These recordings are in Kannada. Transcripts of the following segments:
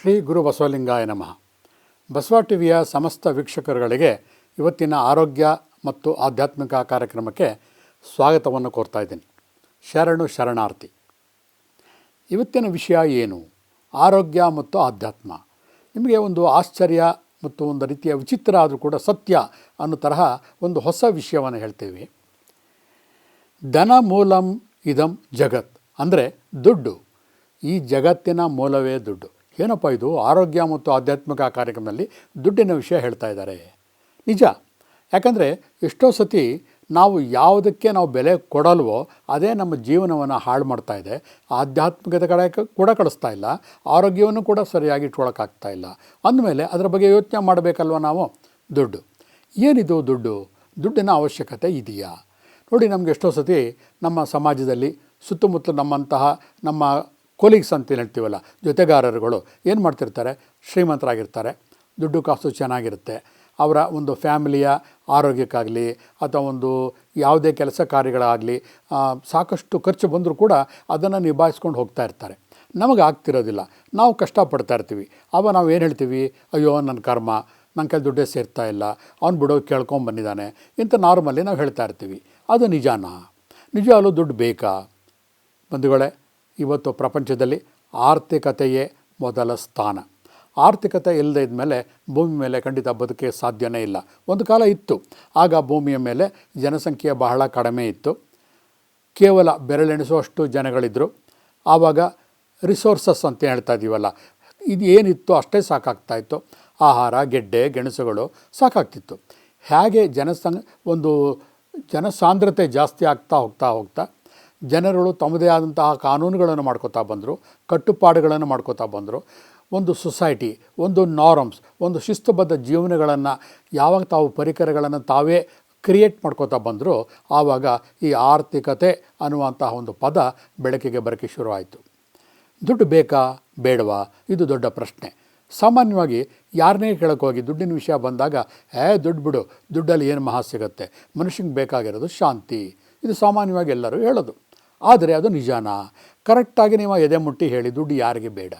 ಶ್ರೀ ಗುರು ಬಸವಲಿಂಗಾಯ ನಮಃ. ಬಸವ ಟಿವಿಯ ಸಮಸ್ತ ವೀಕ್ಷಕರುಗಳಿಗೆ ಇವತ್ತಿನ ಆರೋಗ್ಯ ಮತ್ತು ಆಧ್ಯಾತ್ಮಿಕ ಕಾರ್ಯಕ್ರಮಕ್ಕೆ ಸ್ವಾಗತವನ್ನು ಕೋರ್ತಾ ಇದ್ದೀನಿ. ಶರಣು ಶರಣಾರ್ಥಿ. ಇವತ್ತಿನ ವಿಷಯ ಏನು? ಆರೋಗ್ಯ ಮತ್ತು ಆಧ್ಯಾತ್ಮ. ನಿಮಗೆ ಒಂದು ಆಶ್ಚರ್ಯ ಮತ್ತು ಒಂದು ರೀತಿಯ ವಿಚಿತ್ರ ಆದರೂ ಕೂಡ ಸತ್ಯ ಅನ್ನೋ ತರಹ ಒಂದು ಹೊಸ ವಿಷಯವನ್ನು ಹೇಳ್ತೇವೆ. ಧನ ಮೂಲಂ ಇದಂ ಜಗತ್. ಅಂದರೆ ದುಡ್ಡು. ಈ ಜಗತ್ತಿನ ಮೂಲವೇ ದುಡ್ಡು. ಏನಪ್ಪ ಇದು? ಆರೋಗ್ಯ ಮತ್ತು ಆಧ್ಯಾತ್ಮಿಕ ಕಾರ್ಯಕ್ರಮದಲ್ಲಿ ದುಡ್ಡಿನ ವಿಷಯ ಹೇಳ್ತಾ ಇದ್ದಾರೆ. ನಿಜ. ಯಾಕಂದರೆ ಎಷ್ಟೋ ಸತಿ ನಾವು ಯಾವುದಕ್ಕೆ ನಾವು ಬೆಲೆ ಕೊಡಲ್ವೋ ಅದೇ ನಮ್ಮ ಜೀವನವನ್ನು ಹಾಳು ಮಾಡ್ತಾ ಇದೆ. ಆಧ್ಯಾತ್ಮಿಕತೆ ಕಡೆ ಕೂಡ ಕಳಿಸ್ತಾ ಇಲ್ಲ. ಆರೋಗ್ಯವನ್ನು ಕೂಡ ಸರಿಯಾಗಿ ಇಟ್ಕೊಳ್ಳೋಕ್ಕಾಗ್ತಾ ಇಲ್ಲ. ಅಂದಮೇಲೆ ಅದರ ಬಗ್ಗೆ ಯೋಚನೆ ಮಾಡಬೇಕಲ್ವ ನಾವು? ದುಡ್ಡು. ಏನಿದು ದುಡ್ಡು? ದುಡ್ಡಿನ ಅವಶ್ಯಕತೆ ಇದೆಯಾ? ನೋಡಿ ನಮಗೆ ಎಷ್ಟೋ ಸತಿ ನಮ್ಮ ಸಮಾಜದಲ್ಲಿ ಸುತ್ತಮುತ್ತಲು ನಮ್ಮಂತಹ ನಮ್ಮ ಕೊಲೀಗ್ಸ್ ಅಂತ ಹೇಳ್ತೀವಲ್ಲ, ಜೊತೆಗಾರರುಗಳು ಏನು ಮಾಡ್ತಿರ್ತಾರೆ, ಶ್ರೀಮಂತರಾಗಿರ್ತಾರೆ, ದುಡ್ಡು ಕಾಸು ಚೆನ್ನಾಗಿರುತ್ತೆ, ಅವರ ಒಂದು ಫ್ಯಾಮಿಲಿಯ ಆರೋಗ್ಯಕ್ಕಾಗಲಿ ಅಥವಾ ಒಂದು ಯಾವುದೇ ಕೆಲಸ ಕಾರ್ಯಗಳಾಗಲಿ ಸಾಕಷ್ಟು ಖರ್ಚು ಬಂದರೂ ಕೂಡ ಅದನ್ನು ನಿಭಾಯಿಸ್ಕೊಂಡು ಹೋಗ್ತಾ ಇರ್ತಾರೆ. ನಮಗೆ ಆಗ್ತಿರೋದಿಲ್ಲ. ನಾವು ಕಷ್ಟಪಡ್ತಾ ಇರ್ತೀವಿ. ಆವಾಗ ನಾವು ಏನು ಹೇಳ್ತೀವಿ, ಅಯ್ಯೋ ನನ್ನ ಕರ್ಮ ನನ್ನ ಕೈ ದುಡ್ಡೇ ಸೇರ್ತಾ ಇಲ್ಲ, ಅವ್ನು ಬಿಡೋ ಕೇಳ್ಕೊಂಬಂದಿದ್ದಾನೆ ಇಂಥ ನಾರ್ಮಲಿ ನಾವು ಹೇಳ್ತಾ ಇರ್ತೀವಿ. ಅದು ನಿಜಾನಾ? ನಿಜವಾಗಲೂ ದುಡ್ಡು ಬೇಕಾ? ಬಂಧುಗಳೇ ಇವತ್ತು ಪ್ರಪಂಚದಲ್ಲಿ ಆರ್ಥಿಕತೆಯೇ ಮೊದಲ ಸ್ಥಾನ. ಆರ್ಥಿಕತೆ ಇಲ್ಲದೇ ಇದ್ಮೇಲೆ ಭೂಮಿ ಮೇಲೆ ಖಂಡಿತ ಬದುಕೆ ಸಾಧ್ಯನೇ ಇಲ್ಲ. ಒಂದು ಕಾಲ ಇತ್ತು. ಆಗ ಭೂಮಿಯ ಮೇಲೆ ಜನಸಂಖ್ಯೆ ಬಹಳ ಕಡಿಮೆ ಇತ್ತು. ಕೇವಲ ಬೆರಳೆಣಿಸುವಷ್ಟು ಜನಗಳಿದ್ದರು ಆವಾಗ ರಿಸೋರ್ಸಸ್ ಅಂತ ಹೇಳ್ತಾ ಇದ್ದೀವಲ್ಲ ಇದು ಏನಿತ್ತು ಅಷ್ಟೇ ಸಾಕಾಗ್ತಾ ಇತ್ತು. ಆಹಾರ, ಗೆಡ್ಡೆ, ಗೆಣಸುಗಳು ಸಾಕಾಗ್ತಿತ್ತು. ಹೇಗೆ ಜನಸಂ ಒಂದು ಜನಸಾಂದ್ರತೆ ಜಾಸ್ತಿ ಆಗ್ತಾ ಹೋಗ್ತಾ ಹೋಗ್ತಾ ಜನರುಗಳು ತಮ್ಮದೇ ಆದಂತಹ ಕಾನೂನುಗಳನ್ನು ಮಾಡ್ಕೋತಾ ಬಂದರು, ಕಟ್ಟುಪಾಡುಗಳನ್ನು ಮಾಡ್ಕೋತಾ ಬಂದರು. ಒಂದು ಸೊಸೈಟಿ, ಒಂದು ನಾರ್ಮ್ಸ್, ಒಂದು ಶಿಸ್ತುಬದ್ಧ ಜೀವನಗಳನ್ನು ಯಾವಾಗ ತಾವು ಪರಿಕರಗಳನ್ನು ತಾವೇ ಕ್ರಿಯೇಟ್ ಮಾಡ್ಕೋತಾ ಬಂದರೂ ಆವಾಗ ಈ ಆರ್ಥಿಕತೆ ಅನ್ನುವಂತಹ ಒಂದು ಪದ ಬೆಳಕಿಗೆ ಬರೋಕ್ಕೆ ಶುರುವಾಯಿತು. ದುಡ್ಡು ಬೇಕಾ? ಬೇಡವಾ? ಇದು ದೊಡ್ಡ ಪ್ರಶ್ನೆ. ಸಾಮಾನ್ಯವಾಗಿ ಯಾರನ್ನೇ ಕೇಳಕ್ಕೆ ಹೋಗಿ ದುಡ್ಡಿನ ವಿಷಯ ಬಂದಾಗ ಏ ದುಡ್ಡು ಬಿಡು. ದುಡ್ಡಲ್ಲಿ ಏನು ಮಹಾ ಸಿಗುತ್ತೆ? ಮನುಷ್ಯಂಗೆ ಬೇಕಾಗಿರೋದು ಶಾಂತಿ. ಇದು ಸಾಮಾನ್ಯವಾಗಿ ಎಲ್ಲರೂ ಹೇಳೋದು. ಆದರೆ ಅದು ನಿಜಾನಾ. ಕರೆಕ್ಟಾಗಿ ನೀವು ಎದೆ ಮುಟ್ಟಿ ಹೇಳಿ, ದುಡ್ಡು ಯಾರಿಗೆ ಬೇಡ.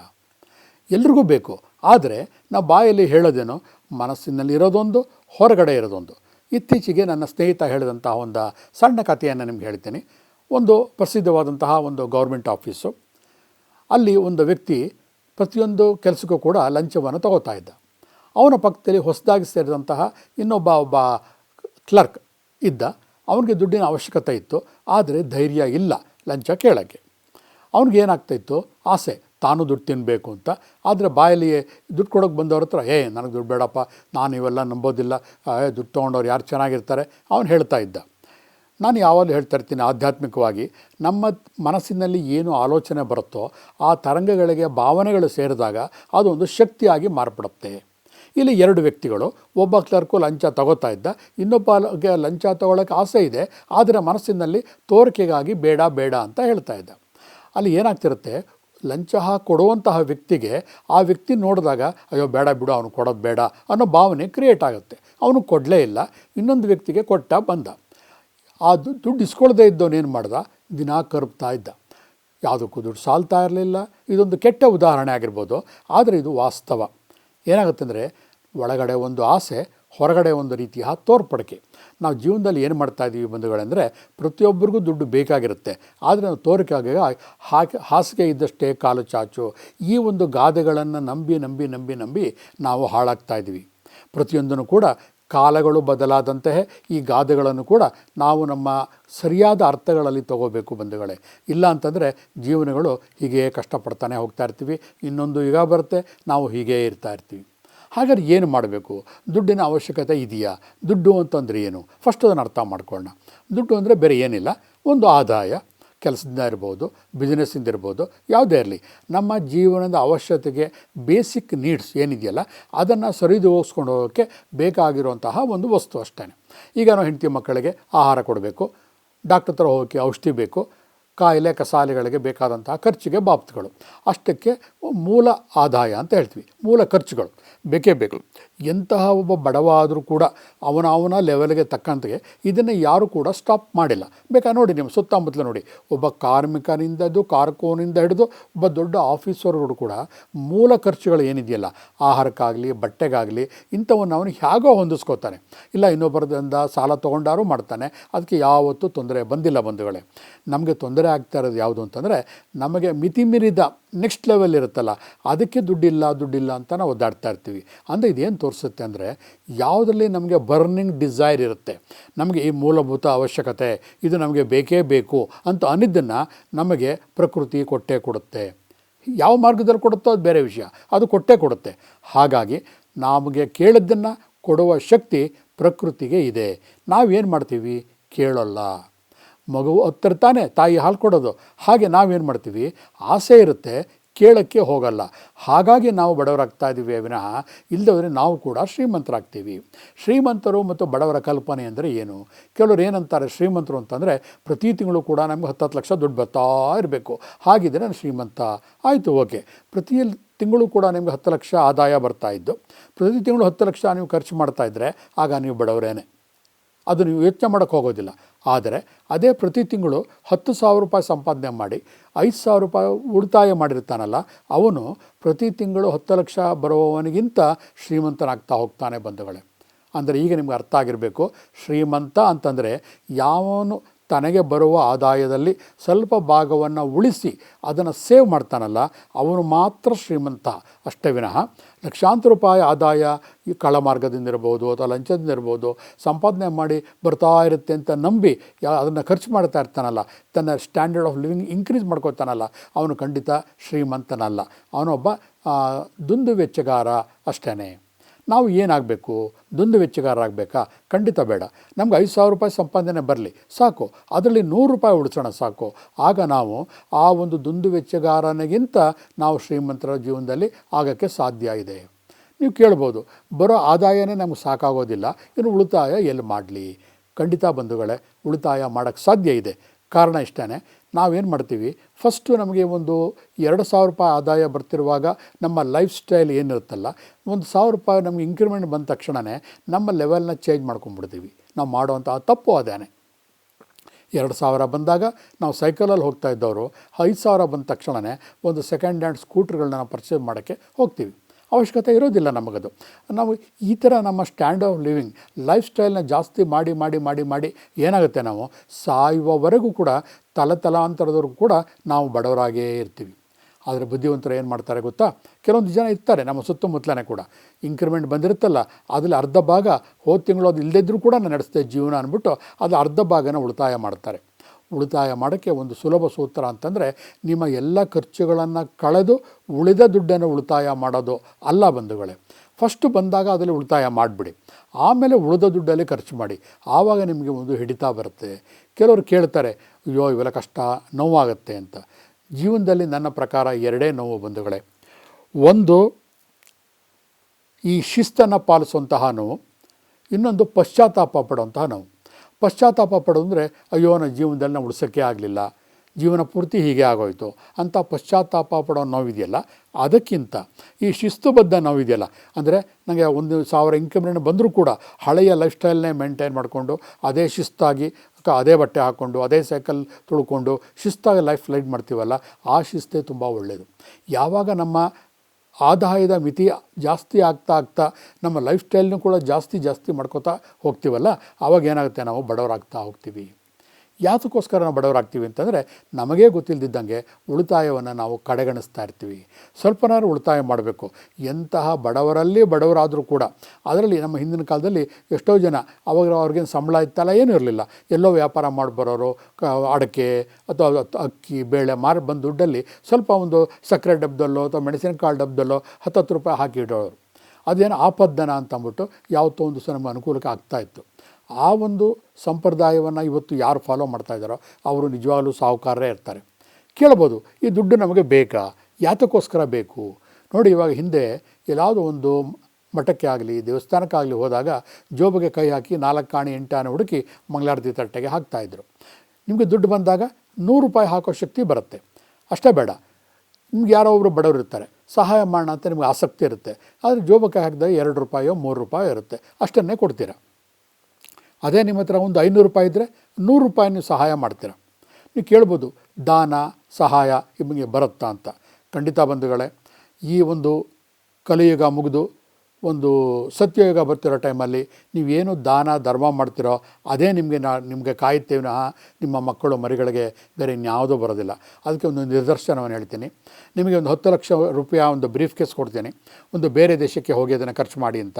ಎಲ್ರಿಗೂ ಬೇಕು. ಆದರೆ ನಾವು ಬಾಯಲ್ಲಿ ಹೇಳೋದೇನೋ, ಮನಸ್ಸಿನಲ್ಲಿ ಇರೋದೊಂದು, ಹೊರಗಡೆ ಇರೋದೊಂದು. ಇತ್ತೀಚೆಗೆ ನನ್ನ ಸ್ನೇಹಿತ ಹೇಳಿದಂತಹ ಒಂದು ಸಣ್ಣ ಕಥೆಯನ್ನು ನಿಮ್ಗೆ ಹೇಳ್ತೀನಿ. ಒಂದು ಪ್ರಸಿದ್ಧವಾದಂತಹ ಒಂದು ಗೌರ್ಮೆಂಟ್ ಆಫೀಸು. ಅಲ್ಲಿ ಒಂದು ವ್ಯಕ್ತಿ ಪ್ರತಿಯೊಂದು ಕೆಲಸಕ್ಕೂ ಕೂಡ ಲಂಚವನ್ನು ತಗೋತಾ ಇದ್ದ. ಅವನ ಪಕ್ಕದಲ್ಲಿ ಹೊಸದಾಗಿ ಸೇರಿದಂತಹ ಇನ್ನೊಬ್ಬ ಒಬ್ಬ ಕ್ಲರ್ಕ್ ಇದ್ದ. ಅವನಿಗೆ ದುಡ್ಡಿನ ಅವಶ್ಯಕತೆ ಇತ್ತು. ಆದರೆ ಧೈರ್ಯ ಇಲ್ಲ. ಲಂಚ ಕೇಳೋಕ್ಕೆ. ಅವ್ನಿಗೆ ಏನಾಗ್ತಾಯಿತ್ತು? ಆಸೆ. ತಾನು ದುಡ್ಡು ತಿನ್ನಬೇಕು ಅಂತ. ಆದರೆ ಬಾಯಲ್ಲಿ ದುಡ್ಡು ಕೊಡೋಕೆ ಬಂದವ್ರ ಹತ್ರ ಏ ನನಗೆ ದುಡ್ಡು ಬೇಡಪ್ಪ. ನಾನು ಇವೆಲ್ಲ ನಂಬೋದಿಲ್ಲ. ದುಡ್ಡು ತೊಗೊಂಡವ್ರು ಯಾರು ಚೆನ್ನಾಗಿರ್ತಾರೆ? ಅವನು ಹೇಳ್ತಾ ಇದ್ದ. ನಾನು ಯಾವಾಗಲೂ ಹೇಳ್ತಾ ಇರ್ತೀನಿ ಆಧ್ಯಾತ್ಮಿಕವಾಗಿ, ನಮ್ಮ ಮನಸ್ಸಿನಲ್ಲಿ ಏನು ಆಲೋಚನೆ ಬರುತ್ತೋ, ಆ ತರಂಗಗಳಿಗೆ ಭಾವನೆಗಳು ಸೇರಿದಾಗ ಅದೊಂದು ಶಕ್ತಿಯಾಗಿ ಮಾರ್ಪಡುತ್ತೆ. ಇಲ್ಲಿ ಎರಡು ವ್ಯಕ್ತಿಗಳು, ಒಬ್ಬ ಕ್ಲರ್ಕು ಲಂಚ ತಗೋತಾ ಇದ್ದ ಇನ್ನೊಬ್ಬ ಲಂಚ ತಗೊಳ್ಳೋಕೆ ಆಸೆ ಇದೆ, ಆದರೆ ಮನಸ್ಸಿನಲ್ಲಿ ತೋರಿಕೆಗಾಗಿ ಬೇಡ ಬೇಡ ಅಂತ ಹೇಳ್ತಾ ಇದ್ದ. ಅಲ್ಲಿ ಏನಾಗ್ತಿರುತ್ತೆ, ಲಂಚ ಕೊಡುವಂತಹ ವ್ಯಕ್ತಿಗೆ ಆ ವ್ಯಕ್ತಿ ನೋಡಿದಾಗ, ಅಯ್ಯೋ, ಬೇಡ ಬಿಡು, ಅವನು ಕೊಡೋದು ಬೇಡ ಅನ್ನೋ ಭಾವನೆ ಕ್ರಿಯೇಟ್ ಆಗುತ್ತೆ. ಅವನು ಕೊಡಲೇ ಇಲ್ಲ, ಇನ್ನೊಂದು ವ್ಯಕ್ತಿಗೆ ಕೊಟ್ಟ ಬಂದ. ಆ ದುಡ್ಡು ಇಸ್ಕೊಳ್ದೇ ಏನು ಮಾಡ್ದ? ದಿನ ಕರುಪ್ತಾ ಇದ್ದ. ಯಾವುದಕ್ಕೂ ದುಡ್ಡು ಸಾಲ್ತಾ ಇರಲಿಲ್ಲ. ಇದೊಂದು ಕೆಟ್ಟ ಉದಾಹರಣೆ ಆಗಿರ್ಬೋದು, ಆದರೆ ಇದು ವಾಸ್ತವ. ಏನಾಗುತ್ತೆ ಅಂದರೆ ಒಳಗಡೆ ಒಂದು ಆಸೆ, ಹೊರಗಡೆ ಒಂದು ರೀತಿಯ ತೋರ್ಪಡಿಕೆ. ನಾವು ಜೀವನದಲ್ಲಿ ಏನು ಮಾಡ್ತಾ ಇದ್ದೀವಿ ಬಂಧುಗಳೆಂದರೆ ಪ್ರತಿಯೊಬ್ಬರಿಗೂ ದುಡ್ಡು ಬೇಕಾಗಿರುತ್ತೆ. ಆದರೆ ನಾವು ತೋರಿಕೆಯಾಗಿ ಹಾಕಿ ಹಾಸಿಗೆ ಇದ್ದಷ್ಟೇ ಕಾಲು ಚಾಚು. ಈ ಒಂದು ಗಾದೆಗಳನ್ನು ನಂಬಿ ನಂಬಿ ನಂಬಿ ನಂಬಿ ನಾವು ಹಾಳಾಗ್ತಾ ಇದ್ದೀವಿ ಪ್ರತಿಯೊಂದನ್ನು ಕೂಡ ಕಾಲಗಳು ಬದಲಾದಂತೆಯೇ ಈ ಗಾದೆಗಳನ್ನು ಕೂಡ ನಾವು ನಮ್ಮ ಸರಿಯಾದ ಅರ್ಥಗಳಲ್ಲಿ ತಗೋಬೇಕು ಬಂಧುಗಳೇ. ಇಲ್ಲ ಅಂತಂದರೆ ಜೀವನಗಳು ಹೀಗೆ ಕಷ್ಟಪಡ್ತಾನೆ ಹೋಗ್ತಾ ಇರ್ತೀವಿ, ಇನ್ನೊಂದು ಯುಗ ಬರುತ್ತೆ, ನಾವು ಹೀಗೆ ಇರ್ತಾ ಇರ್ತೀವಿ. ಹಾಗಾದ್ರೆ ಏನು ಮಾಡಬೇಕು? ದುಡ್ಡಿನ ಅವಶ್ಯಕತೆ ಇದೆಯಾ? ದುಡ್ಡು ಅಂತಂದರೆ ಏನು? ಫಸ್ಟ್ ಅದನ್ನು ಅರ್ಥ ಮಾಡ್ಕೊಳ್ಳೋಣ. ದುಡ್ಡು ಅಂದರೆ ಬೇರೆ ಏನಿಲ್ಲ, ಒಂದು ಆದಾಯ. ಕೆಲಸದಿಂದ ಇರ್ಬೋದು ಬಿಸ್ನೆಸ್ಸಿಂದ ಇರ್ಬೋದು, ಯಾವುದೇ ಇರಲಿ, ನಮ್ಮ ಜೀವನದ ಅವಶ್ಯಕತೆಗೆ ಬೇಸಿಕ್ ನೀಡ್ಸ್ ಏನಿದೆಯಲ್ಲ, ಅದನ್ನು ಸರಿದೂಗಿಸ್ಕೊಂಡು ಹೋಗೋಕ್ಕೆ ಬೇಕಾಗಿರುವಂತಹ ಒಂದು ವಸ್ತು ಅಷ್ಟೇ ಈಗ ನಾವು ಹೆಂಡತಿ ಮಕ್ಕಳಿಗೆ ಆಹಾರ ಕೊಡಬೇಕು ಡಾಕ್ಟರ್ ಹತ್ರ ಹೋಗೋಕ್ಕೆ ಔಷಧಿ ಬೇಕು, ಕಾಯಿಲೆ, ಕಸಾಲೆಗಳಿಗೆ ಬೇಕಾದಂತಹ ಖರ್ಚಿಗೆ ಬಾಬ್ತುಗಳು. ಅಷ್ಟಕ್ಕೆ ಮೂಲ ಆದಾಯ ಅಂತ ಹೇಳ್ತೀವಿ, ಮೂಲ ಖರ್ಚುಗಳು. ಬೇಕೇ ಬೇಕು. ಎಂತಹ ಒಬ್ಬ ಬಡವ ಆದರೂ ಕೂಡ ಅವನ ಅವನ ಲೆವೆಲ್ಗೆ ತಕ್ಕಂತೆ ಇದನ್ನು ಯಾರು ಕೂಡ ಸ್ಟಾಪ್ ಮಾಡಿಲ್ಲ. ಬೇಕಾ ನೋಡಿ ನಿಮ್ಮ ಸುತ್ತಮುತ್ತಲು ನೋಡಿ. ಒಬ್ಬ ಕಾರ್ಮಿಕನಿಂದದ್ದು ಕಾರ್ಕೋನಿಂದ ಹಿಡಿದು, ಒಬ್ಬ ದೊಡ್ಡ ಆಫೀಸರ್ಗಳು ಕೂಡ ಮೂಲ ಖರ್ಚುಗಳು ಏನಿದೆಯಲ್ಲ, ಆಹಾರಕ್ಕಾಗಲಿ, ಬಟ್ಟೆಗಾಗಲಿ, ಇಂಥವನ್ನು ಅವನು ಹೇಗೋ ಹೊಂದಿಸ್ಕೋತಾನೆ. ಇಲ್ಲ ಇನ್ನೊಬ್ಬರದಿಂದ ಸಾಲ ತೊಗೊಂಡಾರು ಮಾಡ್ತಾನೆ. ಅದಕ್ಕೆ ಯಾವತ್ತೂ ತೊಂದರೆ ಬಂದಿಲ್ಲ ಬಂಧುಗಳೇ. ನಮಗೆ ತೊಂದರೆ ಆಗ್ತಾ ಇರೋದು ಯಾವುದು ಅಂತಂದರೆ, ನಮಗೆ ಮಿತಿ ಮೀರಿದ ನೆಕ್ಸ್ಟ್ ಲೆವೆಲ್ ಇರುತ್ತಲ್ಲ, ಅದಕ್ಕೆ ದುಡ್ಡಿಲ್ಲ ದುಡ್ಡಿಲ್ಲ ಅಂತ ನಾವು ಒದ್ದಾಡ್ತಾ ಇರ್ತೀವಿ. ಅಂದರೆ ಇದೇನು ತೋರಿಸುತ್ತೆ ಅಂದರೆ ಯಾವುದರಲ್ಲಿ ನಮಗೆ ಬರ್ನಿಂಗ್ ಡಿಸೈರ್ ಇರುತ್ತೆ. ನಮಗೆ ಈ ಮೂಲಭೂತ ಅವಶ್ಯಕತೆ, ಇದು ನಮಗೆ ಬೇಕೇ ಬೇಕು ಅಂತ ಅನ್ನಿದ್ದನ್ನು ನಮಗೆ ಪ್ರಕೃತಿ ಕೊಟ್ಟೇ ಕೊಡುತ್ತೆ. ಯಾವ ಮಾರ್ಗದಲ್ಲಿ ಕೊಡುತ್ತೋ ಅದು ಬೇರೆ ವಿಷಯ, ಅದು ಕೊಟ್ಟೇ ಕೊಡುತ್ತೆ. ಹಾಗಾಗಿ ನಮಗೆ ಕೇಳಿದ್ದನ್ನು ಕೊಡುವ ಶಕ್ತಿ ಪ್ರಕೃತಿಗೆ ಇದೆ. ನಾವೇನು ಮಾಡ್ತೀವಿ? ಕೇಳೋಲ್ಲ. ಮಗು ಹತ್ತಿರ ತಾನೇ ತಾಯಿ ಹಾಲು ಕೊಡೋದು. ಹಾಗೆ ನಾವೇನು ಮಾಡ್ತೀವಿ? ಆಸೆ ಇರುತ್ತೆ. ಕೇಳೋಕ್ಕೆ ಹೋಗಲ್ಲ. ಹಾಗಾಗಿ ನಾವು ಬಡವರಾಗ್ತಾ ಇದ್ದೀವಿ ವಿನಃ ಇಲ್ಲದವರೆ ನಾವು ಕೂಡ ಶ್ರೀಮಂತರಾಗ್ತೀವಿ. ಶ್ರೀಮಂತರು ಮತ್ತು ಬಡವರ ಕಲ್ಪನೆ ಅಂದರೆ ಏನು? ಕೆಲವರು ಏನಂತಾರೆ ಶ್ರೀಮಂತರು ಅಂತಂದರೆ, ಪ್ರತಿ ತಿಂಗಳು ಕೂಡ ನಮಗೆ ಹತ್ತು ಹತ್ತು ಲಕ್ಷ ದುಡ್ಡು ಬರ್ತಾ ಇರಬೇಕು. ಹಾಗಿದ್ದರೆ ನಾನು ಶ್ರೀಮಂತ. ಆಯಿತು, ಓಕೆ. ಪ್ರತಿ ತಿಂಗಳು ಕೂಡ ನಿಮಗೆ ಹತ್ತು ಲಕ್ಷ ಆದಾಯ ಬರ್ತಾ ಇದ್ದು, ಪ್ರತಿ ತಿಂಗಳು ಹತ್ತು ಲಕ್ಷ ನೀವು ಖರ್ಚು ಮಾಡ್ತಾ ಇದ್ದರೆ ಆಗ ನೀವು ಬಡವರೇನೆ. ಅದು ನೀವು ಯೋಚನೆ ಮಾಡೋಕ್ಕೆ ಹೋಗೋದಿಲ್ಲ. ಆದರೆ ಅದೇ ಪ್ರತಿ ತಿಂಗಳು ಹತ್ತು ಸಾವಿರ ರೂಪಾಯಿ ಸಂಪಾದನೆ ಮಾಡಿ, ಐದು ಸಾವಿರ ರೂಪಾಯಿ ಉಳಿತಾಯ ಮಾಡಿರ್ತಾನಲ್ಲ, ಅವನು ಪ್ರತಿ ತಿಂಗಳು ಹತ್ತು ಲಕ್ಷ ಬರುವವನಿಗಿಂತ ಶ್ರೀಮಂತನಾಗ್ತಾ ಹೋಗ್ತಾನೆ ಬಂಧುಗಳೇ. ಅಂದರೆ ಈಗ ನಿಮ್ಗೆ ಅರ್ಥ ಆಗಿರಬೇಕು, ಶ್ರೀಮಂತ ಅಂತಂದರೆ ಯಾವನು ತನಗೆ ಬರುವ ಆದಾಯದಲ್ಲಿ ಸ್ವಲ್ಪ ಭಾಗವನ್ನು ಉಳಿಸಿ ಅದನ್ನು ಸೇವ್ ಮಾಡ್ತಾನಲ್ಲ, ಅವನು ಮಾತ್ರ ಶ್ರೀಮಂತ. ಅಷ್ಟೇ ವಿನಃ, ಲಕ್ಷಾಂತರ ರೂಪಾಯಿ ಆದಾಯ ಈ ಕಳಮಾರ್ಗದಿಂದ ಮಾರ್ಗದಿಂದ ಇರ್ಬೋದು ಅಥವಾ ಲಂಚದಿಂದ ಇರ್ಬೋದು ಸಂಪಾದನೆ ಮಾಡಿ ಬರ್ತಾ ಇರುತ್ತೆ ಅಂತ ನಂಬಿ ಯಾ ಅದನ್ನು ಖರ್ಚು ಮಾಡ್ತಾ ಇರ್ತಾನಲ್ಲ, ತನ್ನ ಸ್ಟ್ಯಾಂಡರ್ಡ್ ಆಫ್ ಲಿವಿಂಗ್ ಇನ್ಕ್ರೀಸ್ ಮಾಡ್ಕೋತಾನಲ್ಲ, ಅವನು ಖಂಡಿತ ಶ್ರೀಮಂತನಲ್ಲ. ಅವನೊಬ್ಬ ದುಂದು ವೆಚ್ಚಗಾರ ಅಷ್ಟೇ ನಾವು ಏನಾಗಬೇಕು? ದುಂದು ವೆಚ್ಚಗಾರರಾಗಬೇಕಾ? ಖಂಡಿತ ಬೇಡ. ನಮ್ಗೆ ಐದು ಸಾವಿರ ರೂಪಾಯಿ ಸಂಪಾದನೆ ಬರಲಿ. ಸಾಕು. ಅದರಲ್ಲಿ ನೂರು ರೂಪಾಯಿ ಉಳಿಸೋಣ, ಸಾಕು. ಆಗ ನಾವು ಆ ಒಂದು ದುಂದು ವೆಚ್ಚಗಾರನಿಗಿಂತ ನಾವು ಶ್ರೀಮಂತರ ಜೀವನದಲ್ಲಿ ಆಗೋಕ್ಕೆ ಸಾಧ್ಯ ಇದೆ. ನೀವು ಕೇಳ್ಬೋದು, ಬರೋ ಆದಾಯನೇ ನಮ್ಗೆ ಸಾಕಾಗೋದಿಲ್ಲ. ಇನ್ನು ಉಳಿತಾಯ ಎಲ್ಲಿ ಮಾಡಲಿ? ಖಂಡಿತ ಬಂಧುಗಳೇ, ಉಳಿತಾಯ ಮಾಡೋಕ್ಕೆ ಸಾಧ್ಯ ಇದೆ. ಕಾರಣ ಇಷ್ಟೇ ನಾವೇನು ಮಾಡ್ತೀವಿ? ಫಸ್ಟು ನಮಗೆ ಒಂದು ಎರಡು ಸಾವಿರ ರೂಪಾಯಿ ಆದಾಯ ಬರ್ತಿರುವಾಗ ನಮ್ಮ ಲೈಫ್ ಸ್ಟೈಲ್ ಏನಿರುತ್ತಲ್ಲ, ಒಂದು ಸಾವಿರ ರೂಪಾಯಿ ನಮ್ಗೆ ಇನ್ಕ್ರಿಮೆಂಟ್ ಬಂದ ತಕ್ಷಣವೇ ನಮ್ಮ ಲೆವೆಲ್ನ ಚೇಂಜ್ ಮಾಡ್ಕೊಂಡ್ಬಿಡ್ತೀವಿ. ನಾವು ಮಾಡೋವಂಥ ತಪ್ಪು ಅದೇನೆ ಎರಡು ಸಾವಿರ ಬಂದಾಗ ನಾವು ಸೈಕಲಲ್ಲಿ ಹೋಗ್ತಾ ಇದ್ದವರು, ಐದು ಸಾವಿರ ಬಂದ ತಕ್ಷಣವೇ ಒಂದು ಸೆಕೆಂಡ್ ಹ್ಯಾಂಡ್ ಸ್ಕೂಟ್ರ್ಗಳನ್ನ ನಾವು ಪರ್ಚೇಸ್ ಮಾಡೋಕ್ಕೆ ಹೋಗ್ತೀವಿ. ಅವಶ್ಯಕತೆ ಇರೋದಿಲ್ಲ ನಮಗದು. ನಾವು ಈ ಥರ ನಮ್ಮ ಸ್ಟ್ಯಾಂಡ್ ಆಫ್ ಲಿವಿಂಗ್ ಲೈಫ್ ಸ್ಟೈಲ್ನ ಜಾಸ್ತಿ ಮಾಡಿ ಮಾಡಿ ಮಾಡಿ ಮಾಡಿ ಏನಾಗುತ್ತೆ ನಾವು? ಸಾಯುವವರೆಗೂ ಕೂಡ ತಲೆ ತಲಾಂತರದವ್ರಿಗೂ ಕೂಡ ನಾವು ಬಡವರಾಗೇ ಇರ್ತೀವಿ. ಆದರೆ ಬುದ್ಧಿವಂತರು ಏನು ಮಾಡ್ತಾರೆ ಗೊತ್ತಾ? ಕೆಲವೊಂದು ಜನ ಇರ್ತಾರೆ ನಮ್ಮ ಸುತ್ತಮುತ್ತಲೇ ಕೂಡ. ಇನ್ಕ್ರಿಮೆಂಟ್ ಬಂದಿರುತ್ತಲ್ಲ, ಅದರಲ್ಲಿ ಅರ್ಧ ಭಾಗ ಹೋದ ತಿಂಗಳು ಅದು ಇಲ್ಲದಿದ್ದರೂ ಕೂಡ ನಾನು ನಡೆಸ್ತೆ ಜೀವನ ಅಂದ್ಬಿಟ್ಟು ಅದು ಅರ್ಧ ಭಾಗನ ಉಳಿತಾಯ ಮಾಡ್ತಾರೆ. ಉಳಿತಾಯ ಮಾಡೋಕ್ಕೆ ಒಂದು ಸುಲಭ ಸೂತ್ರ ಅಂತಂದರೆ ನಿಮ್ಮ ಎಲ್ಲ ಖರ್ಚುಗಳನ್ನು ಕಳೆದು ಉಳಿದ ದುಡ್ಡನ್ನು ಉಳಿತಾಯ ಮಾಡೋದು ಅಲ್ಲ ಬಂಧುಗಳೇ. ಫಸ್ಟು ಬಂದಾಗ ಅದರಲ್ಲಿ ಉಳಿತಾಯ ಮಾಡಿಬಿಡಿ. ಆಮೇಲೆ ಉಳಿದ ದುಡ್ಡಲ್ಲಿ ಖರ್ಚು ಮಾಡಿ. ಆವಾಗ ನಿಮಗೆ ಒಂದು ಹಿಡಿತ ಬರುತ್ತೆ. ಕೆಲವರು ಕೇಳ್ತಾರೆ, ಅಯ್ಯೋ, ಇವೆಲ್ಲ ಕಷ್ಟ, ನೋವಾಗುತ್ತೆ ಅಂತ. ಜೀವನದಲ್ಲಿ ನನ್ನ ಪ್ರಕಾರ ಎರಡೇ ನೋವು ಬಂಧುಗಳೇ. ಒಂದು, ಈ ಶಿಸ್ತನ್ನು ಪಾಲಿಸುವಂತಹ ನೋವು. ಇನ್ನೊಂದು ಪಶ್ಚಾತ್ತಾಪ ಪಡುವಂತಹ ನೋವು. ಪಶ್ಚಾತ್ತಾಪ ಪಡೋದು ಅಂದರೆ ಅಯ್ಯೋ, ನನ್ನ ಜೀವನದಲ್ಲಿ ನಾವು ಉಳಿಸೋಕ್ಕೆ ಆಗಲಿಲ್ಲ. ಜೀವನ ಪೂರ್ತಿ ಹೀಗೆ ಆಗೋಯಿತು. ಅಂತ ಪಶ್ಚಾತ್ತಾಪ ಪಡೋ ನೋವಿದೆಯಲ್ಲ, ಅದಕ್ಕಿಂತ ಈ ಶಿಸ್ತುಬದ್ಧ ನೋವಿದೆಯಲ್ಲ, ಅಂದರೆ ನನಗೆ ಒಂದು ಸಾವಿರ ಇನ್ಕಮ್ನ ಬಂದರೂ ಕೂಡ ಹಳೆಯ ಲೈಫ್ ಸ್ಟೈಲ್ನೇ ಮೇಂಟೈನ್ ಮಾಡಿಕೊಂಡು, ಅದೇ ಶಿಸ್ತಾಗಿ ಅದೇ ಬಟ್ಟೆ ಹಾಕ್ಕೊಂಡು ಅದೇ ಸೈಕಲ್ ತುಳ್ಕೊಂಡು, ಶಿಸ್ತಾಗಿ ಲೈಫ್ ಲೈಡ್ ಮಾಡ್ತೀವಲ್ಲ, ಆ ಶಿಸ್ತೇ ತುಂಬ ಒಳ್ಳೆಯದು ಯಾವಾಗ ನಮ್ಮ ಆದಾಯದ ಮಿತಿ ಜಾಸ್ತಿ ಆಗ್ತಾ ಆಗ್ತಾ ನಮ್ಮ ಲೈಫ್ ಸ್ಟೈಲ್ನೂ ಕೂಡ ಜಾಸ್ತಿ ಜಾಸ್ತಿ ಮಾಡ್ಕೋತಾ ಹೋಗ್ತೀವಲ್ಲ? ಆವಾಗ ಏನಾಗುತ್ತೆ ನಾವು ಬಡವರಾಗ್ತಾ ಹೋಗ್ತೀವಿ. ಯಾತಕ್ಕೋಸ್ಕರ ನಾವು ಬಡವರಾಗ್ತೀವಿ ಅಂತಂದರೆ ನಮಗೇ ಗೊತ್ತಿಲ್ಲದಿದ್ದಂಗೆ ಉಳಿತಾಯವನ್ನು ನಾವು ಕಡೆಗಣಿಸ್ತಾ ಇರ್ತೀವಿ. ಸ್ವಲ್ಪನಾದ್ರು ಉಳಿತಾಯ ಮಾಡಬೇಕು. ಎಂತಹ ಬಡವರಲ್ಲಿ ಬಡವರಾದರೂ ಕೂಡ ಅದರಲ್ಲಿ ನಮ್ಮ ಹಿಂದಿನ ಕಾಲದಲ್ಲಿ ಎಷ್ಟೋ ಜನ ಅವಾಗ ಅವ್ರಿಗೇನು ಸಂಬಳ ಇತ್ತಲ್ಲ, ಏನೂ ಇರಲಿಲ್ಲ. ಎಲ್ಲೋ ವ್ಯಾಪಾರ ಮಾಡಿ ಬರೋರು, ಕ, ಅಡಕೆ ಅಥವಾ ಅಕ್ಕಿ, ಬೇಳೆ ಮಾರಿ ಬಂದ ದುಡ್ಡಲ್ಲಿ ಸ್ವಲ್ಪ ಒಂದು ಸಕ್ಕರೆ ಡಬ್ಬದಲ್ಲೋ ಅಥವಾ ಮೆಣಸಿನಕಾಳು ಡಬ್ಬದಲ್ಲೋ ಹತ್ತತ್ತು ರೂಪಾಯಿ ಹಾಕಿ ಇಡೋರು. ಅದೇನು ಆಪದ್ದನ ಅಂತ ಅಂದ್ಬಿಟ್ಟು ಯಾವತ್ತೋ ಒಂದು ಸಹ ನಮಗೆ ಅನುಕೂಲಕ್ಕೆ ಆಗ್ತಾಯಿತ್ತು ಆ ಒಂದು ಸಂಪ್ರದಾಯವನ್ನು ಇವತ್ತು ಯಾರು ಫಾಲೋ ಮಾಡ್ತಾ ಇದ್ದಾರೋ ಅವರು ನಿಜವಾಗಲೂ ಸಾಹುಕಾರರೇ ಇರ್ತಾರೆ. ಕೇಳ್ಬೋದು, ಈ ದುಡ್ಡು ನಮಗೆ ಬೇಕಾ? ಯಾತಕ್ಕೋಸ್ಕರ ಬೇಕು? ನೋಡಿ, ಇವಾಗ ಹಿಂದೆ ಎಲ್ಲಾವುದೋ ಒಂದು ಮಠಕ್ಕೆ ಆಗಲಿ ದೇವಸ್ಥಾನಕ್ಕಾಗಲಿ ಹೋದಾಗ ಜೋಬಿಗೆ ಕೈ ಹಾಕಿ ನಾಲ್ಕು ಕಾಣಿ ಎಂಟಾನೆ ಹುಡುಕಿ ಮಂಗಳಾರತಿ ತಟ್ಟೆಗೆ ಹಾಕ್ತಾಯಿದ್ರು ನಿಮಗೆ ದುಡ್ಡು ಬಂದಾಗ ನೂರು ರೂಪಾಯಿ ಹಾಕೋ ಶಕ್ತಿ ಬರುತ್ತೆ. ಅಷ್ಟೇ ಬೇಡ. ನಿಮ್ಗೆ ಯಾರೋ ಒಬ್ಬರು ಬಡವರು ಇರ್ತಾರೆ. ಸಹಾಯ ಮಾಡೋಣ ಅಂತ ನಿಮಗೆ ಆಸಕ್ತಿ ಇರುತ್ತೆ. ಆದರೆ ಜೋಬಕ್ಕೆ ಹಾಕಿದಾಗ ಎರಡು ರೂಪಾಯೋ, ಮೂರು ರೂಪಾಯೋ ಇರುತ್ತೆ. ಅಷ್ಟನ್ನೇ ಕೊಡ್ತೀರಾ? ಅದೇ ನಿಮ್ಮ ಹತ್ರ ಒಂದು ಐನೂರು ರೂಪಾಯಿ ಇದ್ದರೆ ನೂರು ರೂಪಾಯಿ ನೀವು ಸಹಾಯ ಮಾಡ್ತೀರ. ನೀವು ಕೇಳ್ಬೋದು, ದಾನ, ಸಹಾಯ ನಿಮಗೆ ಬರುತ್ತಾ ಅಂತ. ಖಂಡಿತ ಬಂಧುಗಳೇ, ಈ ಒಂದು ಕಲಿಯುಗ ಮುಗಿದು ಒಂದು ಸತ್ಯಯುಗ ಬರ್ತಿರೋ ಟೈಮಲ್ಲಿ ನೀವೇನು ದಾನ, ಧರ್ಮ ಮಾಡ್ತಿರೋ ಅದೇ ನಿಮಗೆ ನಾ, ನಿಮಗೆ ಕಾಯುತ್ತೇವೆ ನಿಮ್ಮ ಮಕ್ಕಳು ಮರಿಗಳಿಗೆ ಬೇರೆ ಇನ್ಯಾವುದೂ ಬರೋದಿಲ್ಲ. ಅದಕ್ಕೆ ಒಂದು ನಿದರ್ಶನವನ್ನು ಹೇಳ್ತೀನಿ. ನಿಮಗೆ ಒಂದು ಹತ್ತು ಲಕ್ಷ ರೂಪಾಯಿ ಒಂದು ಬ್ರೀಫ್ ಕೇಸ್ ಕೊಡ್ತೀನಿ. ಒಂದು ಬೇರೆ ದೇಶಕ್ಕೆ ಹೋಗಿ ಅದನ್ನು ಖರ್ಚು ಮಾಡಿ ಅಂತ.